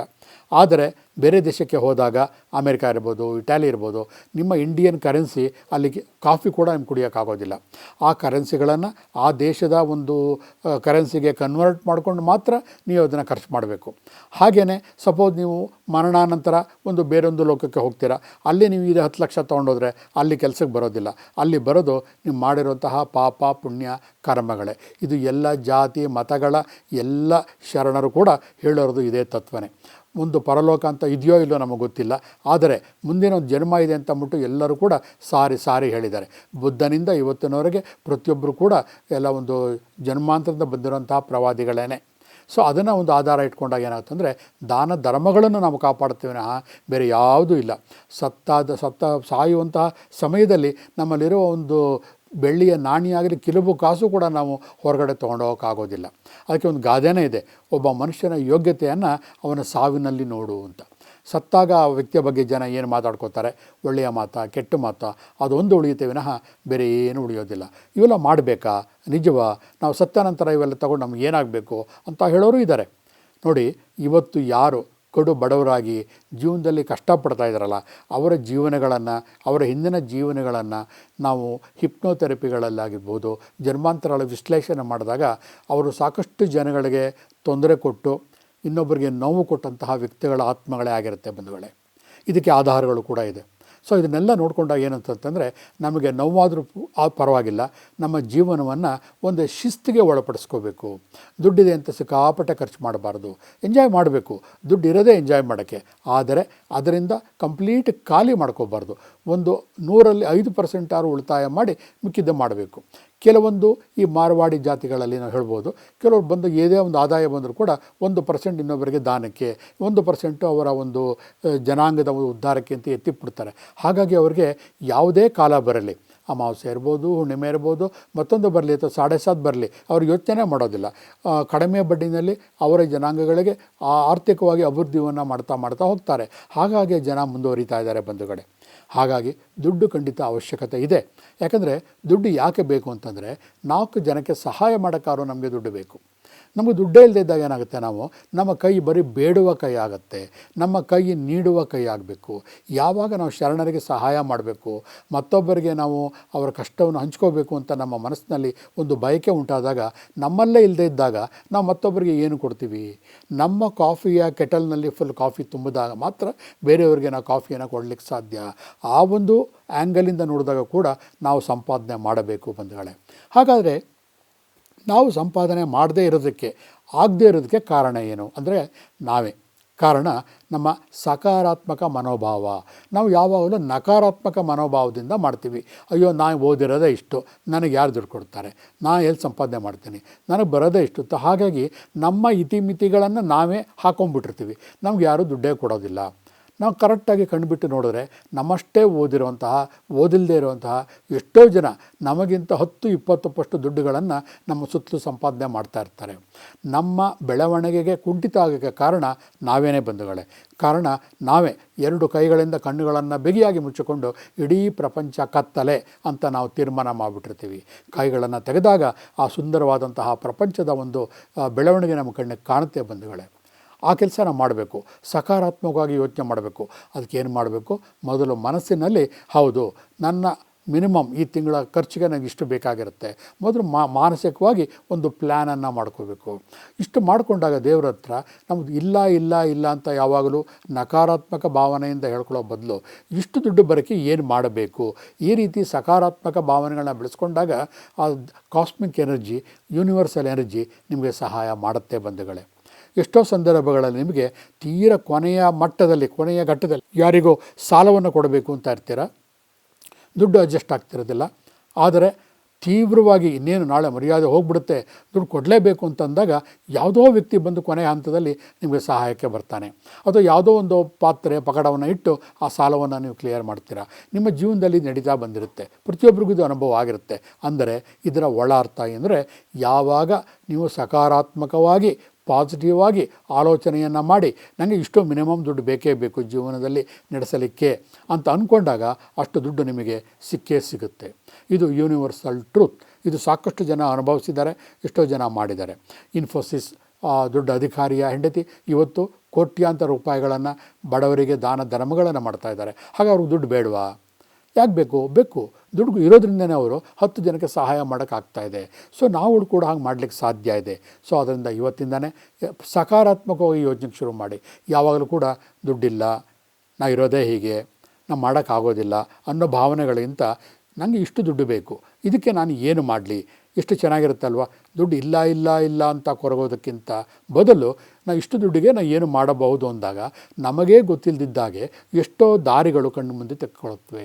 ಆದರೆ ಬೇರೆ ದೇಶಕ್ಕೆ ಹೋದಾಗ ಅಮೇರಿಕಾ ಇರ್ಬೋದು, ಇಟಾಲಿ ಇರ್ಬೋದು, ನಿಮ್ಮ ಇಂಡಿಯನ್ ಕರೆನ್ಸಿ ಅಲ್ಲಿಗೆ ಕಾಫಿ ಕೂಡ ನಿಮ್ಗೆ ಕುಡಿಯೋಕ್ಕಾಗೋದಿಲ್ಲ. ಆ ಕರೆನ್ಸಿಗಳನ್ನು ಆ ದೇಶದ ಒಂದು ಕರೆನ್ಸಿಗೆ ಕನ್ವರ್ಟ್ ಮಾಡಿಕೊಂಡು ಮಾತ್ರ ನೀವು ಅದನ್ನು ಖರ್ಚು ಮಾಡಬೇಕು. ಹಾಗೆಯೇ ಸಪೋಸ್ ನೀವು ಮರಣಾನಂತರ ಒಂದು ಬೇರೊಂದು ಲೋಕಕ್ಕೆ ಹೋಗ್ತೀರಾ, ಅಲ್ಲಿ ನೀವು ಇದು ಹತ್ತು ಲಕ್ಷ ತೊಗೊಂಡೋದ್ರೆ ಅಲ್ಲಿ ಕೆಲಸಕ್ಕೆ ಬರೋದಿಲ್ಲ. ಅಲ್ಲಿ ಬರೋದು ನೀವು ಮಾಡಿರುವಂತಹ ಪಾಪ, ಪುಣ್ಯ, ಕರ್ಮಗಳೇ. ಇದು ಎಲ್ಲ ಜಾತಿ, ಮತಗಳ ಎಲ್ಲ ಶರಣರು ಕೂಡ ಹೇಳೋದು ಇದೇ ತತ್ವನೇ. ಒಂದು ಪರಲೋಕ ಅಂತ ಇದೆಯೋ ಇಲ್ಲೋ ನಮಗೆ ಗೊತ್ತಿಲ್ಲ. ಆದರೆ ಮುಂದಿನ ಒಂದು ಜನ್ಮ ಇದೆ ಅಂತ ಅಂದ್ಬಿಟ್ಟು ಎಲ್ಲರೂ ಕೂಡ ಸಾರಿ ಸಾರಿ ಹೇಳಿದ್ದಾರೆ. ಬುದ್ಧನಿಂದ ಇವತ್ತಿನವರೆಗೆ ಪ್ರತಿಯೊಬ್ಬರು ಕೂಡ ಎಲ್ಲ ಒಂದು ಜನ್ಮಾಂತರದಿಂದ ಬಂದಿರುವಂತಹ ಪ್ರವಾದಿಗಳೇನೆ. ಸೊ, ಅದನ್ನು ಒಂದು ಆಧಾರ ಇಟ್ಕೊಂಡಾಗ ಏನಾಗ್ತಂದರೆ ದಾನ ಧರ್ಮಗಳನ್ನು ನಾವು ಕಾಪಾಡ್ತೀವಿ ಹಾಂ ಬೇರೆ ಯಾವುದೂ ಇಲ್ಲ. ಸತ್ತಾದ, ಸತ್ತ, ಸಾಯುವಂತಹ ಸಮಯದಲ್ಲಿ ನಮ್ಮಲ್ಲಿರುವ ಒಂದು ಬೆಳ್ಳಿಯ ನಾಣ್ಯ ಆಗಲಿ ಕಿಲುಬು ಕಾಸು ಕೂಡ ನಾವು ಹೊರಗಡೆ ತೊಗೊಂಡೋಗೋಕ್ಕಾಗೋದಿಲ್ಲ. ಅದಕ್ಕೆ ಒಂದು ಗಾದೆನೇ ಇದೆ. ಒಬ್ಬ ಮನುಷ್ಯನ ಯೋಗ್ಯತೆಯನ್ನು ಅವನ ಸಾವಿನಲ್ಲಿ ನೋಡು ಅಂತ. ಸತ್ತಾಗ ಆ ವ್ಯಕ್ತಿಯ ಬಗ್ಗೆ ಜನ ಏನು ಮಾತಾಡ್ಕೋತಾರೆ ಒಳ್ಳೆಯ ಮಾತಾ, ಕೆಟ್ಟ ಮಾತಾ? ಅದೊಂದು ಉಳಿಯುತ್ತೆ ವಿನಃ ಬೇರೆ ಏನು ಉಳಿಯೋದಿಲ್ಲ. ಇವೆಲ್ಲ ಮಾಡಬೇಕಾ? ನಿಜವಾ? ನಾವು ಸತ್ತ ನಂತರ ಇವೆಲ್ಲ ತಗೊಂಡು ನಮ್ಗೆ ಏನಾಗಬೇಕು ಅಂತ ಹೇಳೋರು ಇದ್ದಾರೆ. ನೋಡಿ, ಇವತ್ತು ಯಾರು ಕಡು ಬಡವರಾಗಿ ಜೀವನದಲ್ಲಿ ಕಷ್ಟಪಡ್ತಾ ಇದ್ದಾರಲ್ಲ, ಅವರ ಜೀವನಗಳನ್ನು, ಅವರ ಹಿಂದಿನ ಜೀವನಗಳನ್ನು ನಾವು ಹಿಪ್ನೋಥೆರಪಿಗಳಲ್ಲಾಗಿರ್ಬೋದು, ಜನ್ಮಾಂತರಗಳ ವಿಶ್ಲೇಷಣೆ ಮಾಡಿದಾಗ ಅವರು ಸಾಕಷ್ಟು ಜನಗಳಿಗೆ ತೊಂದರೆ ಕೊಟ್ಟು, ಇನ್ನೊಬ್ಬರಿಗೆ ನೋವು ಕೊಟ್ಟಂತಹ ವ್ಯಕ್ತಿಗಳ ಆತ್ಮಗಳೇ ಆಗಿರುತ್ತೆ ಬಂಧುಗಳೇ. ಇದಕ್ಕೆ ಆಧಾರಗಳು ಕೂಡ ಇದೆ. ಸೊ ಇದನ್ನೆಲ್ಲ ನೋಡಿಕೊಂಡಾಗ ಏನಂತಂತಂದರೆ ನಮಗೆ ನೋವಾದರೂ ಆ ಪರವಾಗಿಲ್ಲ. ನಮ್ಮ ಜೀವನವನ್ನು ಒಂದು ಶಿಸ್ತಿಗೆ ಒಳಪಡಿಸ್ಕೋಬೇಕು. ದುಡ್ಡಿದೆ ಅಂತ ಸಿಕ್ಕಾಪಟ್ಟೆ ಖರ್ಚು ಮಾಡಬಾರ್ದು. ಎಂಜಾಯ್ ಮಾಡಬೇಕು. ದುಡ್ಡಿರೋದೇ ಎಂಜಾಯ್ ಮಾಡೋಕ್ಕೆ. ಆದರೆ ಅದರಿಂದ ಕಂಪ್ಲೀಟ್ ಖಾಲಿ ಮಾಡ್ಕೋಬಾರ್ದು. ಒಂದು ನೂರಲ್ಲಿ ಐದು ಪರ್ಸೆಂಟ್ ಆರು ಉಳಿತಾಯ ಮಾಡಿ ಮಿಕ್ಕಿದ್ದ ಮಾಡಬೇಕು. ಕೆಲವೊಂದು ಈ ಮಾರವಾಡಿ ಜಾತಿಗಳಲ್ಲಿ ನಾವು ಹೇಳ್ಬೋದು. ಕೆಲವರು ಬಂದು ಏದೇ ಒಂದು ಆದಾಯ ಬಂದರೂ ಕೂಡ ಒಂದು ಪರ್ಸೆಂಟ್ ಇನ್ನೊಬ್ಬರಿಗೆ ದಾನಕ್ಕೆ, ಒಂದು ಪರ್ಸೆಂಟು ಅವರ ಒಂದು ಜನಾಂಗದ ಒಂದು ಉದ್ಧಾರಕ್ಕೆ ಅಂತ ಎತ್ತಿಬಿಡ್ತಾರೆ. ಹಾಗಾಗಿ ಅವರಿಗೆ ಯಾವುದೇ ಕಾಲ ಬರಲಿ, ಅಮಾವಾಸ್ಯೆ ಇರ್ಬೋದು, ಹುಣ್ಣಿಮೆ ಇರ್ಬೋದು, ಮತ್ತೊಂದು ಬರಲಿ ಅಥವಾ ಸಾಡೆ ಸಾತ್ ಬರಲಿ, ಅವ್ರು ಯೋಚನೆ ಮಾಡೋದಿಲ್ಲ. ಕಡಿಮೆ ಬಡ್ಡಿನಲ್ಲಿ ಅವರ ಜನಾಂಗಗಳಿಗೆ ಆರ್ಥಿಕವಾಗಿ ಅಭಿವೃದ್ಧಿಯನ್ನು ಮಾಡ್ತಾ ಮಾಡ್ತಾ ಹೋಗ್ತಾರೆ. ಹಾಗಾಗಿ ಜನ ಮುಂದುವರಿತಾ ಇದ್ದಾರೆ ಬಂಧುಗಳೇ. ಹಾಗಾಗಿ ದುಡ್ಡು ಖಂಡಿತ ಅವಶ್ಯಕತೆ ಇದೆ. ಯಾಕಂದರೆ ದುಡ್ಡು ಯಾಕೆ ಬೇಕು ಅಂತಂದರೆ ನಾಲ್ಕು ಜನಕ್ಕೆ ಸಹಾಯ ಮಾಡೋಕ್ಕಾದ್ರೂ ನಮಗೆ ದುಡ್ಡು ಬೇಕು. ನಮಗೆ ದುಡ್ಡೇ ಇದ್ದಾಗ ಏನಾಗುತ್ತೆ ನಾವು? ನಮ್ಮ ಕೈ ಬರೀ ಬೇಡುವ ಕೈ ಆಗುತ್ತೆ. ನಮ್ಮ ಕೈ ನೀಡುವ ಕೈ ಆಗಬೇಕು. ಯಾವಾಗ ನಾವು ಶರಣರಿಗೆ ಸಹಾಯ ಮಾಡಬೇಕು, ಮತ್ತೊಬ್ಬರಿಗೆ ನಾವು ಅವರ ಕಷ್ಟವನ್ನು ಹಂಚ್ಕೋಬೇಕು ಅಂತ ನಮ್ಮ ಮನಸ್ಸಿನಲ್ಲಿ ಒಂದು ಬಯಕೆ ಉಂಟಾದಾಗ, ನಮ್ಮಲ್ಲೇ ಇಲ್ಲದೇ ಇದ್ದಾಗ ನಾವು ಮತ್ತೊಬ್ಬರಿಗೆ ಏನು ಕೊಡ್ತೀವಿ? ನಮ್ಮ ಕಾಫಿಯ ಕೆಟಲ್ನಲ್ಲಿ ಫುಲ್ ಕಾಫಿ ತುಂಬಿದಾಗ ಮಾತ್ರ ಬೇರೆಯವರಿಗೆ ನಾವು ಕಾಫಿಯನ್ನು ಕೊಡಲಿಕ್ಕೆ ಸಾಧ್ಯ. ಆ ಒಂದು ಆ್ಯಂಗಲಿಂದ ನೋಡಿದಾಗ ಕೂಡ ನಾವು ಸಂಪಾದನೆ ಮಾಡಬೇಕು ಬಂಧುಗಳೇ. ಹಾಗಾದರೆ ನಾವು ಸಂಪಾದನೆ ಮಾಡದೇ ಇರೋದಕ್ಕೆ, ಆಗದೇ ಇರೋದಕ್ಕೆ ಕಾರಣ ಏನು? ಅಂದರೆ ನಾವೇ. ಕಾರಣ, ನಮ್ಮ ಸಕಾರಾತ್ಮಕ ಮನೋಭಾವ. ನಾವು ಯಾವಾಗಲೂ ನಕಾರಾತ್ಮಕ ಮನೋಭಾವದಿಂದ ಮಾಡ್ತೀವಿ. ಅಯ್ಯೋ, ನಾನು ಓದಿರೋದೇ ಇಷ್ಟು, ನನಗೆ ಯಾರು ದುಡ್ಡು ಕೊಡ್ತಾರೆ? ನಾ ಎಲ್ಲಿ ಸಂಪಾದನೆ ಮಾಡ್ತೀನಿ? ನನಗೆ ಬರೋದೇ ಇಷ್ಟು ಹಾಗಾಗಿ ನಮ್ಮ ಇತಿಮಿತಿಗಳನ್ನು ನಾವೇ ಹಾಕೊಂಡ್ಬಿಟ್ಟಿರ್ತೀವಿ. ನಮ್ಗೆ ಯಾರೂ ದುಡ್ಡೇ ಕೊಡೋದಿಲ್ಲ. ನಾವು ಕರೆಕ್ಟಾಗಿ ಕಂಡುಬಿಟ್ಟು ನೋಡಿದ್ರೆ ನಮ್ಮಷ್ಟೇ ಓದಿರುವಂತಹ, ಓದಿಲ್ಲದೆ ಇರುವಂತಹ ಎಷ್ಟೋ ಜನ ನಮಗಿಂತ ಹತ್ತು ಇಪ್ಪತ್ತು ಪಷ್ಟು ದುಡ್ಡುಗಳನ್ನು ನಮ್ಮ ಸುತ್ತಲೂ ಸಂಪಾದನೆ ಮಾಡ್ತಾ ಇರ್ತಾರೆ. ನಮ್ಮ ಬೆಳವಣಿಗೆಗೆ ಕುಂಠಿತ ಆಗೋಕ್ಕೆ ಕಾರಣ ನಾವೇನೇ ಬಂಧುಗಳೇ. ಕಾರಣ ನಾವೇ ಎರಡು ಕೈಗಳಿಂದ ಕಣ್ಣುಗಳನ್ನು ಬಿಗಿಯಾಗಿ ಮುಚ್ಚಿಕೊಂಡು ಇಡೀ ಪ್ರಪಂಚ ಕತ್ತಲೆ ಅಂತ ನಾವು ತೀರ್ಮಾನ ಮಾಡಿಬಿಟ್ಟಿರ್ತೀವಿ. ಕೈಗಳನ್ನು ತೆಗೆದಾಗ ಆ ಸುಂದರವಾದಂತಹ ಪ್ರಪಂಚದ ಒಂದು ಬೆಳವಣಿಗೆ ನಮ್ಮ ಕಣ್ಣಿಗೆ ಕಾಣುತ್ತೆ ಬಂಧುಗಳೇ. ಆ ಕೆಲಸ ಮಾಡಬೇಕು. ಸಕಾರಾತ್ಮಕವಾಗಿ ಯೋಚನೆ ಮಾಡಬೇಕು. ಅದಕ್ಕೆ ಏನು ಮಾಡಬೇಕು? ಮೊದಲು ಮನಸ್ಸಿನಲ್ಲಿ ಹೌದು, ನನ್ನ ಮಿನಿಮಮ್ ಈ ತಿಂಗಳ ಖರ್ಚಿಗೆ ನನಗೆ ಇಷ್ಟು ಬೇಕಾಗಿರುತ್ತೆ. ಮೊದಲು ಮಾನಸಿಕವಾಗಿ ಒಂದು ಪ್ಲ್ಯಾನನ್ನು ಮಾಡ್ಕೋಬೇಕು. ಇಷ್ಟು ಮಾಡಿಕೊಂಡಾಗ ದೇವ್ರ ಹತ್ರ ನಮ್ಮದು ಇಲ್ಲ ಇಲ್ಲ ಇಲ್ಲ ಅಂತ ಯಾವಾಗಲೂ ನಕಾರಾತ್ಮಕ ಭಾವನೆಯಿಂದ ಹೇಳ್ಕೊಳ್ಳೋ ಬದಲು ಇಷ್ಟು ದುಡ್ಡು ಬರೋಕ್ಕೆ ಏನು ಮಾಡಬೇಕು? ಈ ರೀತಿ ಸಕಾರಾತ್ಮಕ ಭಾವನೆಗಳನ್ನ ಬೆಳೆಸ್ಕೊಂಡಾಗ ಆ ಕಾಸ್ಮಿಕ್ ಎನರ್ಜಿ ಯೂನಿವರ್ಸಲ್ ಎನರ್ಜಿ ನಿಮಗೆ ಸಹಾಯ ಮಾಡುತ್ತೆ ಬಂಧುಗಳೇ. ಎಷ್ಟೋ ಸಂದರ್ಭಗಳಲ್ಲಿ ನಿಮಗೆ ತೀರ ಕೊನೆಯ ಮಟ್ಟದಲ್ಲಿ, ಕೊನೆಯ ಘಟ್ಟದಲ್ಲಿ ಯಾರಿಗೋ ಸಾಲವನ್ನು ಕೊಡಬೇಕು ಅಂತ ಇರ್ತೀರ? ದುಡ್ಡು ಅಡ್ಜಸ್ಟ್ ಆಗ್ತಿರೋದಿಲ್ಲ. ಆದರೆ ತೀವ್ರವಾಗಿ ಇನ್ನೇನು ನಾಳೆ ಮರ್ಯಾದೆ ಹೋಗ್ಬಿಡುತ್ತೆ, ದುಡ್ಡು ಕೊಡಲೇಬೇಕು ಅಂತಂದಾಗ ಯಾವುದೋ ವ್ಯಕ್ತಿ ಬಂದು ಕೊನೆಯ ಹಂತದಲ್ಲಿ ನಿಮಗೆ ಸಹಾಯಕ್ಕೆ ಬರ್ತಾನೆ. ಅಥವಾ ಯಾವುದೋ ಒಂದು ಪಾತ್ರೆ, ಪಕಡವನ್ನು ಇಟ್ಟು ಆ ಸಾಲವನ್ನು ನೀವು ಕ್ಲಿಯರ್ ಮಾಡ್ತೀರಾ. ನಿಮ್ಮ ಜೀವನದಲ್ಲಿ ನಡೀತಾ ಬಂದಿರುತ್ತೆ. ಪ್ರತಿಯೊಬ್ಬರಿಗೂ ಇದು ಅನುಭವ ಆಗಿರುತ್ತೆ. ಅಂದರೆ ಇದರ ಒಳ ಅರ್ಥ ಅಂದರೆ ಯಾವಾಗ ನೀವು ಸಕಾರಾತ್ಮಕವಾಗಿ ಪಾಸಿಟಿವ್ ಆಗಿ ಆಲೋಚನೆಯನ್ನು ಮಾಡಿ ನನಗೆ ಇಷ್ಟು ಮಿನಿಮಮ್ ದುಡ್ಡು ಬೇಕೇ ಬೇಕು ಜೀವನದಲ್ಲಿ ನಡೆಸಲಿಕ್ಕೆ ಅಂತ ಅಂದ್ಕೊಂಡಾಗ ಅಷ್ಟು ದುಡ್ಡು ನಿಮಗೆ ಸಿಕ್ಕೇ ಸಿಗುತ್ತೆ. ಇದು ಯೂನಿವರ್ಸಲ್ ಟ್ರೂತ್. ಇದು ಸಾಕಷ್ಟು ಜನ ಅನುಭವಿಸಿದ್ದಾರೆ, ಎಷ್ಟೋ ಜನ ಮಾಡಿದ್ದಾರೆ. ಇನ್ಫೋಸಿಸ್ ದೊಡ್ಡ ಅಧಿಕಾರಿಯ ಹೆಂಡತಿ ಇವತ್ತು ಕೋಟ್ಯಾಂತರ ರೂಪಾಯಿಗಳನ್ನು ಬಡವರಿಗೆ ದಾನ ಧರ್ಮಗಳನ್ನು ಮಾಡ್ತಾ ಇದ್ದಾರೆ. ಹಾಗೆ ಅವ್ರಿಗೆ ದುಡ್ಡು ಬೇಡವಾ? ಯಾಕೆ ಬೇಕು? ಬೇಕು. ದುಡ್ಡು ಇರೋದ್ರಿಂದನೇ ಅವರು ಹತ್ತು ಜನಕ್ಕೆ ಸಹಾಯ ಮಾಡೋಕ್ಕಾಗ್ತಾ ಇದೆ. ಸೊ ನಾವು ಕೂಡ ಹಾಗೆ ಮಾಡಲಿಕ್ಕೆ ಸಾಧ್ಯ ಇದೆ. ಸೊ ಅದರಿಂದ ಇವತ್ತಿಂದನೇ ಸಕಾರಾತ್ಮಕವಾಗಿ ಯೋಜನೆ ಶುರು ಮಾಡಿ. ಯಾವಾಗಲೂ ಕೂಡ ದುಡ್ಡಿಲ್ಲ. ನಾ ಇರೋದೇ ಹೀಗೆ. ನಾ ಮಾಡೋಕ್ಕಾಗೋದಿಲ್ಲ ಅನ್ನೋ ಭಾವನೆಗಳಿಗಿಂತ ನನಗೆ ಇಷ್ಟು ದುಡ್ಡು ಬೇಕು. ಇದಕ್ಕೆ ನಾನು ಏನು ಮಾಡಲಿ? ಇಷ್ಟು ಚೆನ್ನಾಗಿರುತ್ತಲ್ವ? ದುಡ್ಡು ಇಲ್ಲ ಇಲ್ಲ ಇಲ್ಲ ಅಂತ ಕೊರಗೋದಕ್ಕಿಂತ ಬದಲು ನಾವು ಇಷ್ಟು ದುಡ್ಡಿಗೆ ನಾವು ಏನು ಮಾಡಬಹುದು ಅಂದಾಗ ನಮಗೇ ಗೊತ್ತಿಲ್ಲದಿದ್ದಾಗೆ ಎಷ್ಟೋ ದಾರಿಗಳು ಕಣ್ಣು ಮುಂದೆ ತೆಕ್ಕೊಳ್ಳುತ್ತವೆ.